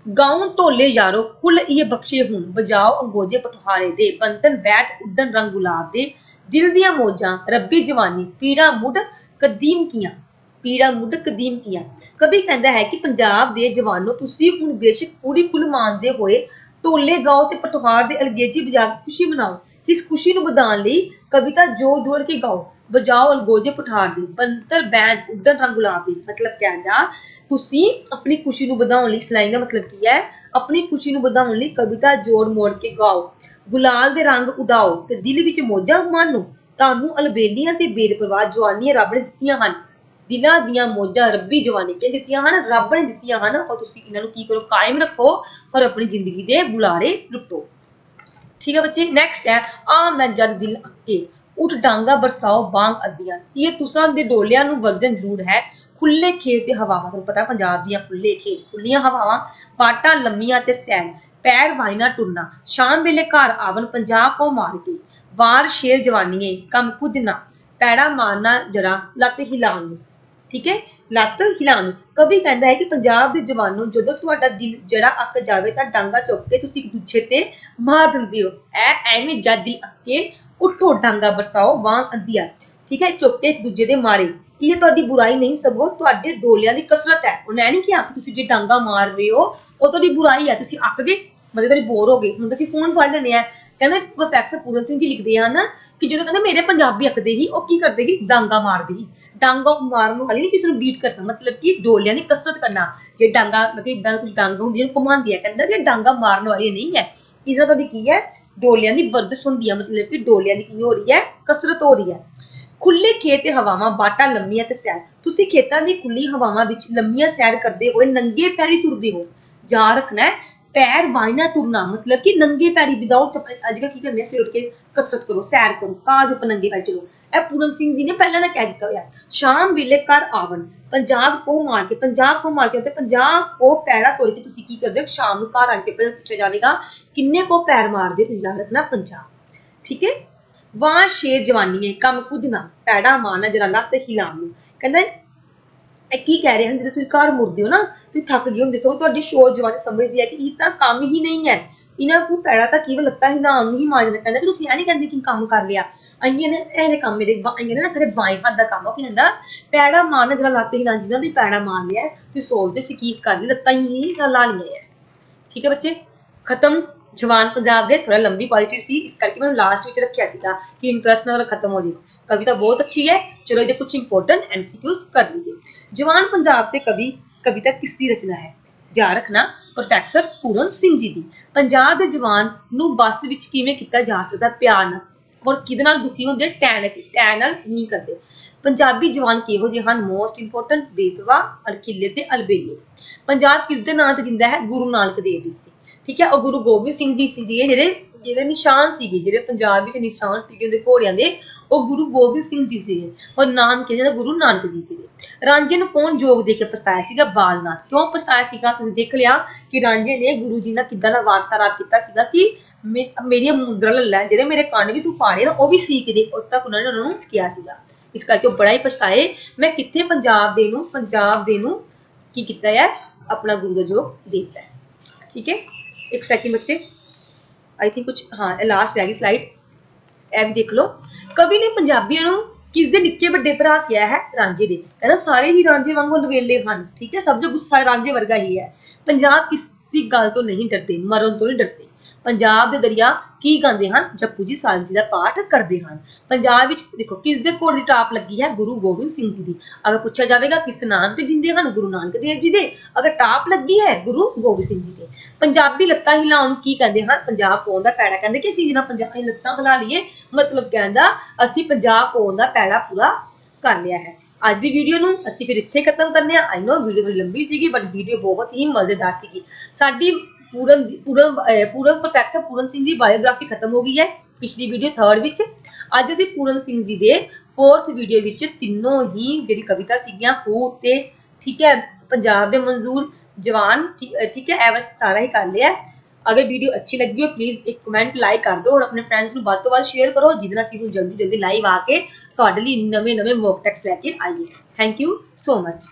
ਗਾਉਂ ਢੋਲੇ ਯਾਰੋ ਕੁਲ ਇਹ ਬਖਸ਼ੇ ਹੁਣ, ਵਜਾਓ ਅੰਗੋਜੇ ਪਟਹਾਰੇ ਦੇ ਬੰਤਨ ਬੈਤ ਉਡਨ ਰੰਗ ਗੁਲਾਬ ਦੇ, ਦਿਲ ਦੀਆਂ ਮੋਜਾਂ, ਰੱਬੀ ਜਵਾਨੀ, ਪੀੜਾ ਮੁੱਢ ਕਦੀਮ ਕੀਆਂ, ਪੀੜਾ ਮੁੱਢ ਕਦੀਮ ਕੀਆਂ। ਕਵੀ ਕਹਿੰਦਾ ਹੈ ਕਿ ਪੰਜਾਬ ਦੇ ਜਵਾਨੋ, ਤੁਸੀਂ ਹੁਣ ਬੇਸ਼ੱਕ ਪੂਰੀ ਕੁਲ ਮੰਨਦੇ ਹੋਏ ਢੋਲੇ ਗਾਓ ਤੇ ਪਟਹਾਰ ਦੇ ਅਲਗੇਜੀ ਬਜਾ ਕੇ ਖੁਸ਼ੀ ਮਨਾਓ। ਇਸ ਖੁਸ਼ੀ ਨੂੰ ਵਧਾਉਣ ਲਈ ਕਵਿਤਾ ਜੋੜ ਜੋੜ ਕੇ ਗਾਓ। ਬਜਾਓ ਅਲਗੋਜੇ ਪਠਾਰ ਦੀ ਬੰਤਰ ਬੈਂਡ ਉਡਨ ਰੰਗ ਗੁਲਾਬ ਦੀ। ਮਤਲਬ ਕਹਿੰਦਾ ਤੁਸੀਂ ਆਪਣੀ ਖੁਸ਼ੀ ਨੂੰ ਵਧਾਉਣ ਲਈ ਇਸ ਦਾ ਮਤਲਬ ਕੀ ਹੈ? ਆਪਣੀ ਖੁਸ਼ੀ ਨੂੰ ਵਧਾਉਣ ਲਈ ਕਵਿਤਾ ਜੋੜ ਮੋੜ ਕੇ ਗਾਓ। ਗੁਲਾਲ ਦੇ ਰੰਗ ਉਡਾਓ ਤੇ ਦਿਲ ਵਿੱਚ ਮੋਜਾਂ ਮਾਣੋ। ਤੁਹਾਨੂੰ ਅਲਬੇਲੀਆਂ ਤੇ ਬੇਰਪਰਵਾਹ ਜਵਾਨੀਆਂ ਰੱਬ ਨੇ ਦਿੱਤੀਆਂ ਹਨ। ਦਿਲਾਂ ਦੀਆਂ ਮੋਜਾਂ ਰੱਬੀ ਜਵਾਨੀ ਕੇ ਦਿੱਤੀਆਂ ਹਨ, ਰੱਬ ਨੇ ਦਿੱਤੀਆਂ ਹਨ। ਔਰ ਤੁਸੀਂ ਇਹਨਾਂ ਨੂੰ ਕੀ ਕਰੋ? ਕਾਇਮ ਰੱਖੋ ਔਰ ਆਪਣੀ ਜ਼ਿੰਦਗੀ ਦੇ ਬੁਲਾਰੇ ਲੁੱਟੋ। ਠੀਕ ਹੈ ਬੱਚੇ? ਨੈਕਸਟ ਹੈ ਆ ਮੈਂ ਜਦ ਦਿਲ ਅੱਕੇ, ਉਠ ਡਾਂਗਾ ਬਰਸਾਓ ਬਾਂਗ ਅੱਧੀਆਂ। ਇਹ ਤੁਸਾਂ ਦੇ ਡੋਲਿਆਂ ਨੂੰ ਵਰਜਨ ਜ਼ਰੂਰ ਹੈ। ਖੁੱਲੇ ਖੇਤ ਤੇ ਹਵਾਵਾਂ, ਤੁਹਾਨੂੰ ਪਤਾ ਪੰਜਾਬ ਦੀਆਂ ਖੁੱਲੇ ਖੇਤ, ਖੁੱਲੀਆਂ ਹਵਾਵਾਂ, ਬਾਟਾਂ ਲੰਮੀਆਂ ਤੇ ਸੈਨ ਪੈਰ ਵਾਈਨਾ ਟੁਰਨਾ ਸ਼ਾਮ ਵੇਲੇ ਘਰ ਆਵਨ ਪੰਜਾਬ ਕੋ ਮਾਰ ਕੇ, ਵਾਰ ਸ਼ੇਰ ਜਵਾਨੀਏ, ਕੰਮ ਕੁਝ ਨਾ, ਪੈੜਾ ਮਾਰਨਾ ਜਰਾ, ਲੱਤ ਹਿਲਾਉਣ ਠੀਕ ਹੈ? ਲੱਤ ਹਿਲਾਉਣ ਕਵੀ ਕਹਿੰਦਾ ਹੈ ਕਿ ਪੰਜਾਬ ਦੇ ਜਵਾਨੋ, ਜਦੋਂ ਤੁਹਾਡਾ ਦਿਲ ਜਰਾ ਅੱਕ ਜਾਵੇ ਤਾਂ ਡਾਂਗਾ ਚੁੱਕ ਕੇ ਤੁਸੀਂ ਇੱਕ ਦੂਜੇ ਤੇ ਮਾਰ ਦਿੰਦੇ ਹੋ, ਐ ਐਵੇਂ ਜਦ ਦਿਲ ਅੱਕੇ, ਉੱਠੋ ਡਾਂਗਾ ਬਰਸਾਓ, ਵਾਂਗ ਅੰਧੀਆ, ਠੀਕ ਹੈ? ਚੁੱਕ ਕੇ ਇੱਕ ਦੂਜੇ ਦੇ ਮਾਰੇ। ਇਹ ਤੁਹਾਡੀ ਬੁਰਾਈ ਨਹੀਂ ਸਗੋਂ ਤੁਹਾਡੇ ਡੋਲਿਆਂ ਦੀ ਕਸਰਤ ਹੈ। ਉਹਨੇ ਨਹੀਂ ਕਿਹਾ ਕਿ ਤੁਸੀਂ ਜੇ ਡਾਂਗਾ ਮਾਰ ਰਹੇ ਹੋ, ਉਹ ਤੁਹਾਡੀ ਬੁਰਾਈ ਹੈ। ਤੁਸੀਂ ਅੱਕ ਗਏ ਮਤਲਬ ਤੁਸੀਂ ਬੋਰ ਹੋ ਗਏ ਹੁਣ ਤੁਸੀਂ ਫੋਨ ਫੜ ਲੈਣੇ ਆ। ਕਹਿੰਦੇ ਪ੍ਰੋਫੈਸਰ ਪੂਰਨ ਸਿੰਘ ਜੀ ਲਿਖਦੇ ਹਨ ਕਿ ਜਦੋਂ ਕਹਿੰਦੇ ਮੇਰੇ ਪੰਜਾਬੀ ਅੱਕਦੇ ਹੀ ਉਹ ਕੀ ਕਰਦੇ ਸੀ? ਡਾਂਗਾ ਮਾਰਦੇ ਸੀ। ਡਾਂਗਾ ਮਾਰਨ ਵਾਲੀ ਨਹੀਂ ਕਿਸੇ ਨੂੰ ਬੀਟ ਕਰਨਾ ਮਤਲਬ ਕਿ ਡੋਲਿਆਂ ਦੀ ਕਸਰਤ ਕਰਨਾ। ਜੇ ਡਾਂਗਾ, ਮਤਲਬ ਇਦਾਂ ਕੁਝ ਡਾਂਗਾ ਹੁੰਦੀਆਂ ਨੇ ਘੁਮਾਉਂਦੀ ਹੈ ਕਹਿੰਦਾ ਕਿ ਡਾਂਗਾ ਮਾਰਨ ਵਾਲੀ ਨਹੀਂ ਹੈ। ਇਹਦਾ ਤੁਹਾਡੀ ਕੀ ਹੈ? ਡੋਲਿਆਂ ਦੀ ਵਰਜਿਸ਼ ਹੁੰਦੀ ਹੈ ਮਤਲਬ ਕਿ ਡੋਲਿਆਂ ਦੀ ਕੀ ਹੋ ਰਹੀ ਹੈ? ਕਸਰਤ ਹੋ ਰਹੀ ਹੈ। ਖੁੱਲੇ ਖੇਤ ਤੇ ਹਵਾਵਾਂ, ਬਾਟਾ ਲੰਮੀਆਂ ਤੇ ਸੈਰ। ਤੁਸੀਂ ਖੇਤਾਂ ਦੀ ਖੁੱਲੀ ਹਵਾਵਾਂ ਵਿੱਚ ਲੰਮੀਆਂ ਸੈਰ ਕਰਦੇ ਹੋਏ ਨੰਗੇ ਪੈਰੀ ਤੁਰਦੇ ਹੋ। ਜਾ ਰੱਖਣਾ ਪੈਰ ਵਾਇਨਾ ਤੁਰਨਾ, ਮਤਲਬ ਕਿ ਨੰਗੇ ਪੈਰੀ ਵਿਦਾਊਟ ਅੱਜ ਕੱਲ੍ਹ ਕੀ ਕਰਨੇ ਸਿਰ ਉੱਠ ਕੇ ਕਸਰਤ ਕਰੋ, ਸੈਰ ਕਰੋ ਕਾਜ ਉੱਪਰ ਨੰਗੇ ਪੈਰ ਚਲੋ। ਇਹ ਪੂਰਨ ਸਿੰਘ ਜੀ ਨੇ ਪਹਿਲਾਂ ਦਾ ਕਹਿ ਦਿੱਤਾ ਹੋਇਆ, ਸ਼ਾਮ ਵੇਲੇ ਕਰ ਆਵਣ। ਪੰਜਾਬ ਕੋ ਮਾਰ ਕੇ, ਪੰਜਾਬ ਕੋ ਮਾਰ ਕੇ, ਤੇ ਪੰਜਾਬ ਕੋ ਪੈਰਾ ਤੋੜ ਕੇ ਤੁਸੀਂ ਕੀ ਕਰਦੇ ਹੋ? ਸ਼ਾਮ ਨੂੰ ਘਰ ਆ ਕੇ ਪਹਿਲਾਂ ਪੁੱਛਿਆ ਜਾਵੇਗਾ, ਕਿੰਨੇ ਕੋ ਪੈਰ ਮਾਰਦੇ ਤੁਸੀਂ ਯਾਦ ਰੱਖਣਾ, ਪੰਜਾਬ। ਠੀਕ ਹੈ? ਵਾਹ ਸ਼ੇਰ ਜਵਾਨੀ ਹੈ ਕੰਮ ਕੁਝ ਨਾ ਪੈੜਾ ਮਾਰਨਾ ਜਰਾ ਲੱਤ ਹਿਲਾਉਣ। ਨੂੰ ਕਹਿੰਦਾ, ਇਹ ਕੀ ਕਹਿ ਰਹੇ ਹਨ? ਜਦੋਂ ਤੁਸੀਂ ਘਰ ਮੁੜਦੇ ਹੋ ਨਾ, ਤੁਸੀਂ ਥੱਕ ਗਏ ਹੁੰਦੇ ਸੋ ਤੁਹਾਡੀ ਸ਼ੋਰ ਜਵਾਨੀ ਸਮਝਦੀ ਹੈ ਕਿ ਇਹ ਤਾਂ ਕੰਮ ਹੀ ਨਹੀਂ ਹੈ। ਇਹਨਾਂ ਕੋ ਪੈੜਾ ਤਾਂ ਕੀਵਲ ਲੱਤਾਂ ਹਿਲਾਉਣ ਨੂੰ ਹੀ ਮਾਰਦੇ ਕਹਿੰਦੇ ਕਿ ਤੁਸੀਂ ਇਹ ਨਹੀਂ ਕਹਿੰਦੇ ਕਿ ਕੰਮ ਕਰ ਲਿਆ। ਆਈਆਂ ਨੇ ਇਹਦੇ ਕੰਮ ਮੇਰੇ ਆਈਆਂ ਨੇ ਨਾ ਬਾਈ ਹੱਥ ਦਾ ਕੰਮ ਉਹ ਕੀ ਪੈੜਾ ਮਾਰਨਾ, ਜਿਹੜਾ ਲੱਤ ਹਿਲਾਉਣ ਜਿਹਨਾਂ ਦੀ ਪੈੜਾ ਮਾਰ ਲਿਆ। ਤੁਸੀਂ ਸੋਚਦੇ ਸੀ ਕੀ ਕਰ ਲਈ, ਲੱਤਾਂ ਹੀ ਲਾ ਲਈਆਂ ਹੈ ਠੀਕ ਹੈ ਬੱਚੇ? ਖਤਮ। ਜਵਾਨ ਪੰਜਾਬ ਦੇ ਥੋੜਾ ਲੰਬੀ ਕੁਆਲਿਟੀ ਸੀ, ਇਸ ਕਰਕੇ ਮੈਂ ਲਾਸਟ ਵਿੱਚ ਰੱਖਿਆ ਸੀਗਾ ਕਿ ਇੰਟਰਸਟ ਨਾਲ ਖਤਮ ਹੋ ਜੇ। ਕਵਿਤਾ ਬਹੁਤ ਅੱਛੀ ਹੈ, ਚਲੋ ਇਹਦੇ ਕੁਝ ਇੰਪੋਰਟੈਂਟ ਐਮਸੀਕਿਊਜ਼ ਕਰ ਲਈਏ। ਜਵਾਨ ਪੰਜਾਬ ਤੇ ਕਵੀ, ਕਵਿਤਾ ਕਿਸ ਦੀ ਰਚਨਾ ਹੈ? ਜਾ ਰੱਖਣਾ, ਪ੍ਰੋਫੈਸਰ ਪੂਰਨ ਸਿੰਘ ਜੀ ਦੀ। ਪੰਜਾਬ ਦੇ ਜਵਾਨ ਨੂੰ ਬੱਸ ਵਿੱਚ ਕਿਵੇਂ ਕੀਤਾ ਜਾ ਸਕਦਾ ਪਿਆਰ ਨਾਲ? ਔਰ ਕਿਹਦੇ ਨਾਲ ਦੁਖੀ ਹੁੰਦੇ, ਟੈਨ ਟੈਨ ਨਾਲ ਨਹੀਂ ਕਰਦੇ? ਪੰਜਾਬੀ ਜਵਾਨ ਕਿਹੋ ਜਿਹੇ ਹਨ? ਮੋਸਟ ਇੰਪੋਰਟੈਂਟ ਬੇਪਰਵਾਹ ਅਲਖਿੱਲੇ ਤੇ ਅਲਬੇਲੇ। ਪੰਜਾਬ ਕਿਸ ਦੇ ਨਾਂ ਤੇ ਜਿੰਦਾ ਹੈ? ਗੁਰੂ ਨਾਨਕ ਦੇਵ ਜੀ ਠੀਕ ਹੈ, ਉਹ ਗੁਰੂ ਗੋਬਿੰਦ ਸਿੰਘ ਜੀ ਸੀ ਜਿਹੜੇ ਜਿਹੜੇ ਨਿਸ਼ਾਨ ਸੀਗੇ, ਜਿਹੜੇ ਪੰਜਾਬ ਵਿੱਚ ਨਿਸ਼ਾਨ ਸੀਗੇ ਉਹਦੇ ਘੋੜਿਆਂ ਦੇ, ਉਹ ਗੁਰੂ ਗੋਬਿੰਦ ਸਿੰਘ ਜੀ ਸੀਗੇ। ਔਰ ਨਾਮ ਕਿ ਜਿਹੜਾ ਗੁਰੂ ਨਾਨਕ ਜੀ ਦੇ। ਰਾਂਝੇ ਨੂੰ ਕੌਣ ਜੋਗ ਦੇ ਕੇ ਪਛਤਾਇਆ ਸੀਗਾ? ਬਾਲਨਾਥ। ਕਿਉਂ ਪਛਤਾਇਆ ਸੀਗਾ? ਤੁਸੀਂ ਦੇਖ ਲਿਆ ਕਿ ਰਾਂਝੇ ਨੇ ਗੁਰੂ ਜੀ ਨਾਲ ਕਿੱਦਾਂ ਦਾ ਵਾਰਤਾਲਾਪ ਕੀਤਾ ਸੀਗਾ ਕਿ ਮੇਰੀਆਂ ਮੁੰਦਰਾ ਲੱਲਾ ਜਿਹੜੇ ਮੇਰੇ ਕੰਨ ਵੀ ਤੂੰ ਪਾੜੇ ਨਾ, ਉਹ ਵੀ ਸੀ ਦੇ ਉਦੋਂ ਤੱਕ ਉਹਨਾਂ ਨੇ ਉਹਨਾਂ ਨੂੰ ਕਿਹਾ ਸੀਗਾ। ਇਸ ਕਰਕੇ ਉਹ ਬੜਾ ਹੀ ਪਛਤਾਏ। ਮੈਂ ਕਿੱਥੇ ਪੰਜਾਬ ਦੇ ਨੂੰ, ਪੰਜਾਬ ਦੇ ਨੂੰ ਕੀ ਕੀਤਾ ਹੈ? ਆਪਣਾ ਗੁਰੂ ਦਾ ਜੋਗ ਦੇ ਦਿੱਤਾ ਠੀਕ ਹੈ? ਇੱਕ ਸੈਕਿੰਡ ਬੱਚੇ। ਆਈ ਥਿੰਕ ਕੁਝ ਹਾਂ, ਇਹ ਲਾਸਟ ਰਹਿ ਗਈ ਸਲਾਈਡ ਇਹ ਵੀ ਦੇਖ ਲਓ। ਕਵੀ ਨੇ ਪੰਜਾਬੀਆਂ ਨੂੰ ਕਿਸ ਦੇ ਨਿੱਕੇ ਵੱਡੇ ਭਰਾ ਕਿਹਾ ਹੈ? ਰਾਂਝੇ ਦੇ। ਕਹਿੰਦਾ ਸਾਰੇ ਹੀ ਰਾਂਝੇ ਵਾਂਗੂ ਨਵੇਲੇ ਹਨ, ਠੀਕ ਹੈ? ਸਭ ਜੋ ਗੁੱਸਾ ਰਾਂਝੇ ਵਰਗਾ ਹੀ ਹੈ। ਪੰਜਾਬ ਕਿਸ ਦੀ ਗੱਲ ਤੋਂ ਨਹੀਂ ਡਰਦੇ, ਮਰਨ ਤੋਂ ਨਹੀਂ ਡਰਦੇ। ਪੰਜਾਬ ਦੇ ਦਰਿਆ ਕੀ ਗਾਉਂਦੇ ਹਨ? ਜਪੂ ਜੀ ਸਾਹਿਬ ਜੀ ਦਾ ਪਾਠ ਕਰਦੇ ਹਨ। ਪੰਜਾਬ ਵਿੱਚ ਦੇਖੋ ਕਿਸ ਦੇ ਕੋਲ ਦੀ ਟਾਪ ਲੱਗੀ ਹੈ? ਗੁਰੂ ਗੋਬਿੰਦ ਸਿੰਘ ਜੀ ਦੀ। ਅਗਰ ਪੁੱਛਿਆ ਜਾਵੇਗਾ ਕਿਸ ਨਾਮ ਤੇ ਜਿੰਦੇ ਹਨ ਗੁਰੂ ਨਾਨਕ ਦੇਵ ਜੀ ਦੇ, ਅਗਰ ਟਾਪ ਲੱਗੀ ਹੈ ਗੁਰੂ ਗੋਬਿੰਦ ਸਿੰਘ ਜੀ ਦੇ। ਪੰਜਾਬੀ ਲੱਤਾਂ ਹਿਲਾਉਣ ਨੂੰ ਕੀ ਕਹਿੰਦੇ ਹਨ? ਪੰਜਾਬ ਪਾਉਣ ਦਾ ਪੈੜਾ ਕਹਿੰਦੇ ਕਿ ਅਸੀਂ ਜਿਹਨਾਂ ਪੰਜਾਬੀ ਲੱਤਾਂ ਹਿਲਾ ਲਈਏ? ਮਤਲਬ ਕਹਿੰਦਾ ਅਸੀਂ ਪੰਜਾਬ ਪਾਉਣ ਦਾ ਪੈੜਾ ਪੂਰਾ ਕਰ ਲਿਆ ਹੈ। ਅੱਜ ਦੀ ਵੀਡੀਓ ਨੂੰ ਅਸੀਂ ਫਿਰ ਇੱਥੇ ਖਤਮ ਕਰਨੇ ਆ। ਆਈ ਨੋ ਵੀਡੀਓ ਲੰਬੀ ਸੀਗੀ ਬਟ ਵੀਡੀਓ ਬਹੁਤ ਹੀ ਮਜ਼ੇਦਾਰ ਸੀਗੀ। ਸਾਡੀ ਪੂਰਨ ਦੀ- ਪੂਰਨ ਅਹ ਪੂਰਨ ਪ੍ਰੋਫੈਸਰ ਪੂਰਨ ਸਿੰਘ ਦੀ ਬਾਇਓਗ੍ਰਾਫੀ ਖਤਮ ਹੋ ਗਈ ਹੈ ਪਿਛਲੀ ਵੀਡੀਓ ਥਰਡ ਵਿੱਚ। ਅੱਜ ਅਸੀਂ ਪੂਰਨ ਸਿੰਘ ਜੀ ਦੇ ਫੋਰਥ ਵੀਡੀਓ ਵਿੱਚ ਤਿੰਨੋਂ ਹੀ ਜਿਹੜੀ ਕਵਿਤਾ ਸੀਗੀਆਂ ਹੂ ਤੇ ਠੀਕ ਹੈ ਪੰਜਾਬ ਦੇ ਮਨਜ਼ੂਰ ਜਵਾਨ ਠੀਕ ਅ, ਠੀਕ ਹੈ ਇਹ ਸਾਰਾ ਹੀ ਕਰ ਲਿਆ ਅਗਰ ਵੀਡੀਓ ਅੱਛੀ ਲੱਗੀ ਹੋ ਪਲੀਜ਼ ਇੱਕ ਕਮੈਂਟ ਲਾਈਕ ਕਰ ਦਿਓ ਔਰ ਆਪਣੇ ਫਰੈਂਡਸ ਨੂੰ ਵੱਧ ਤੋਂ ਵੱਧ ਸ਼ੇਅਰ ਕਰੋ ਜਿਹਦੇ ਨਾਲ ਅਸੀਂ ਨੂੰ ਜਲਦੀ ਜਲਦੀ ਲਾਈਵ ਆ ਕੇ ਤੁਹਾਡੇ ਲਈ ਨਵੇਂ ਨਵੇਂ ਮੌਕ ਟੈਕਸ ਲੈ ਕੇ ਆਈਏ। Thank you so much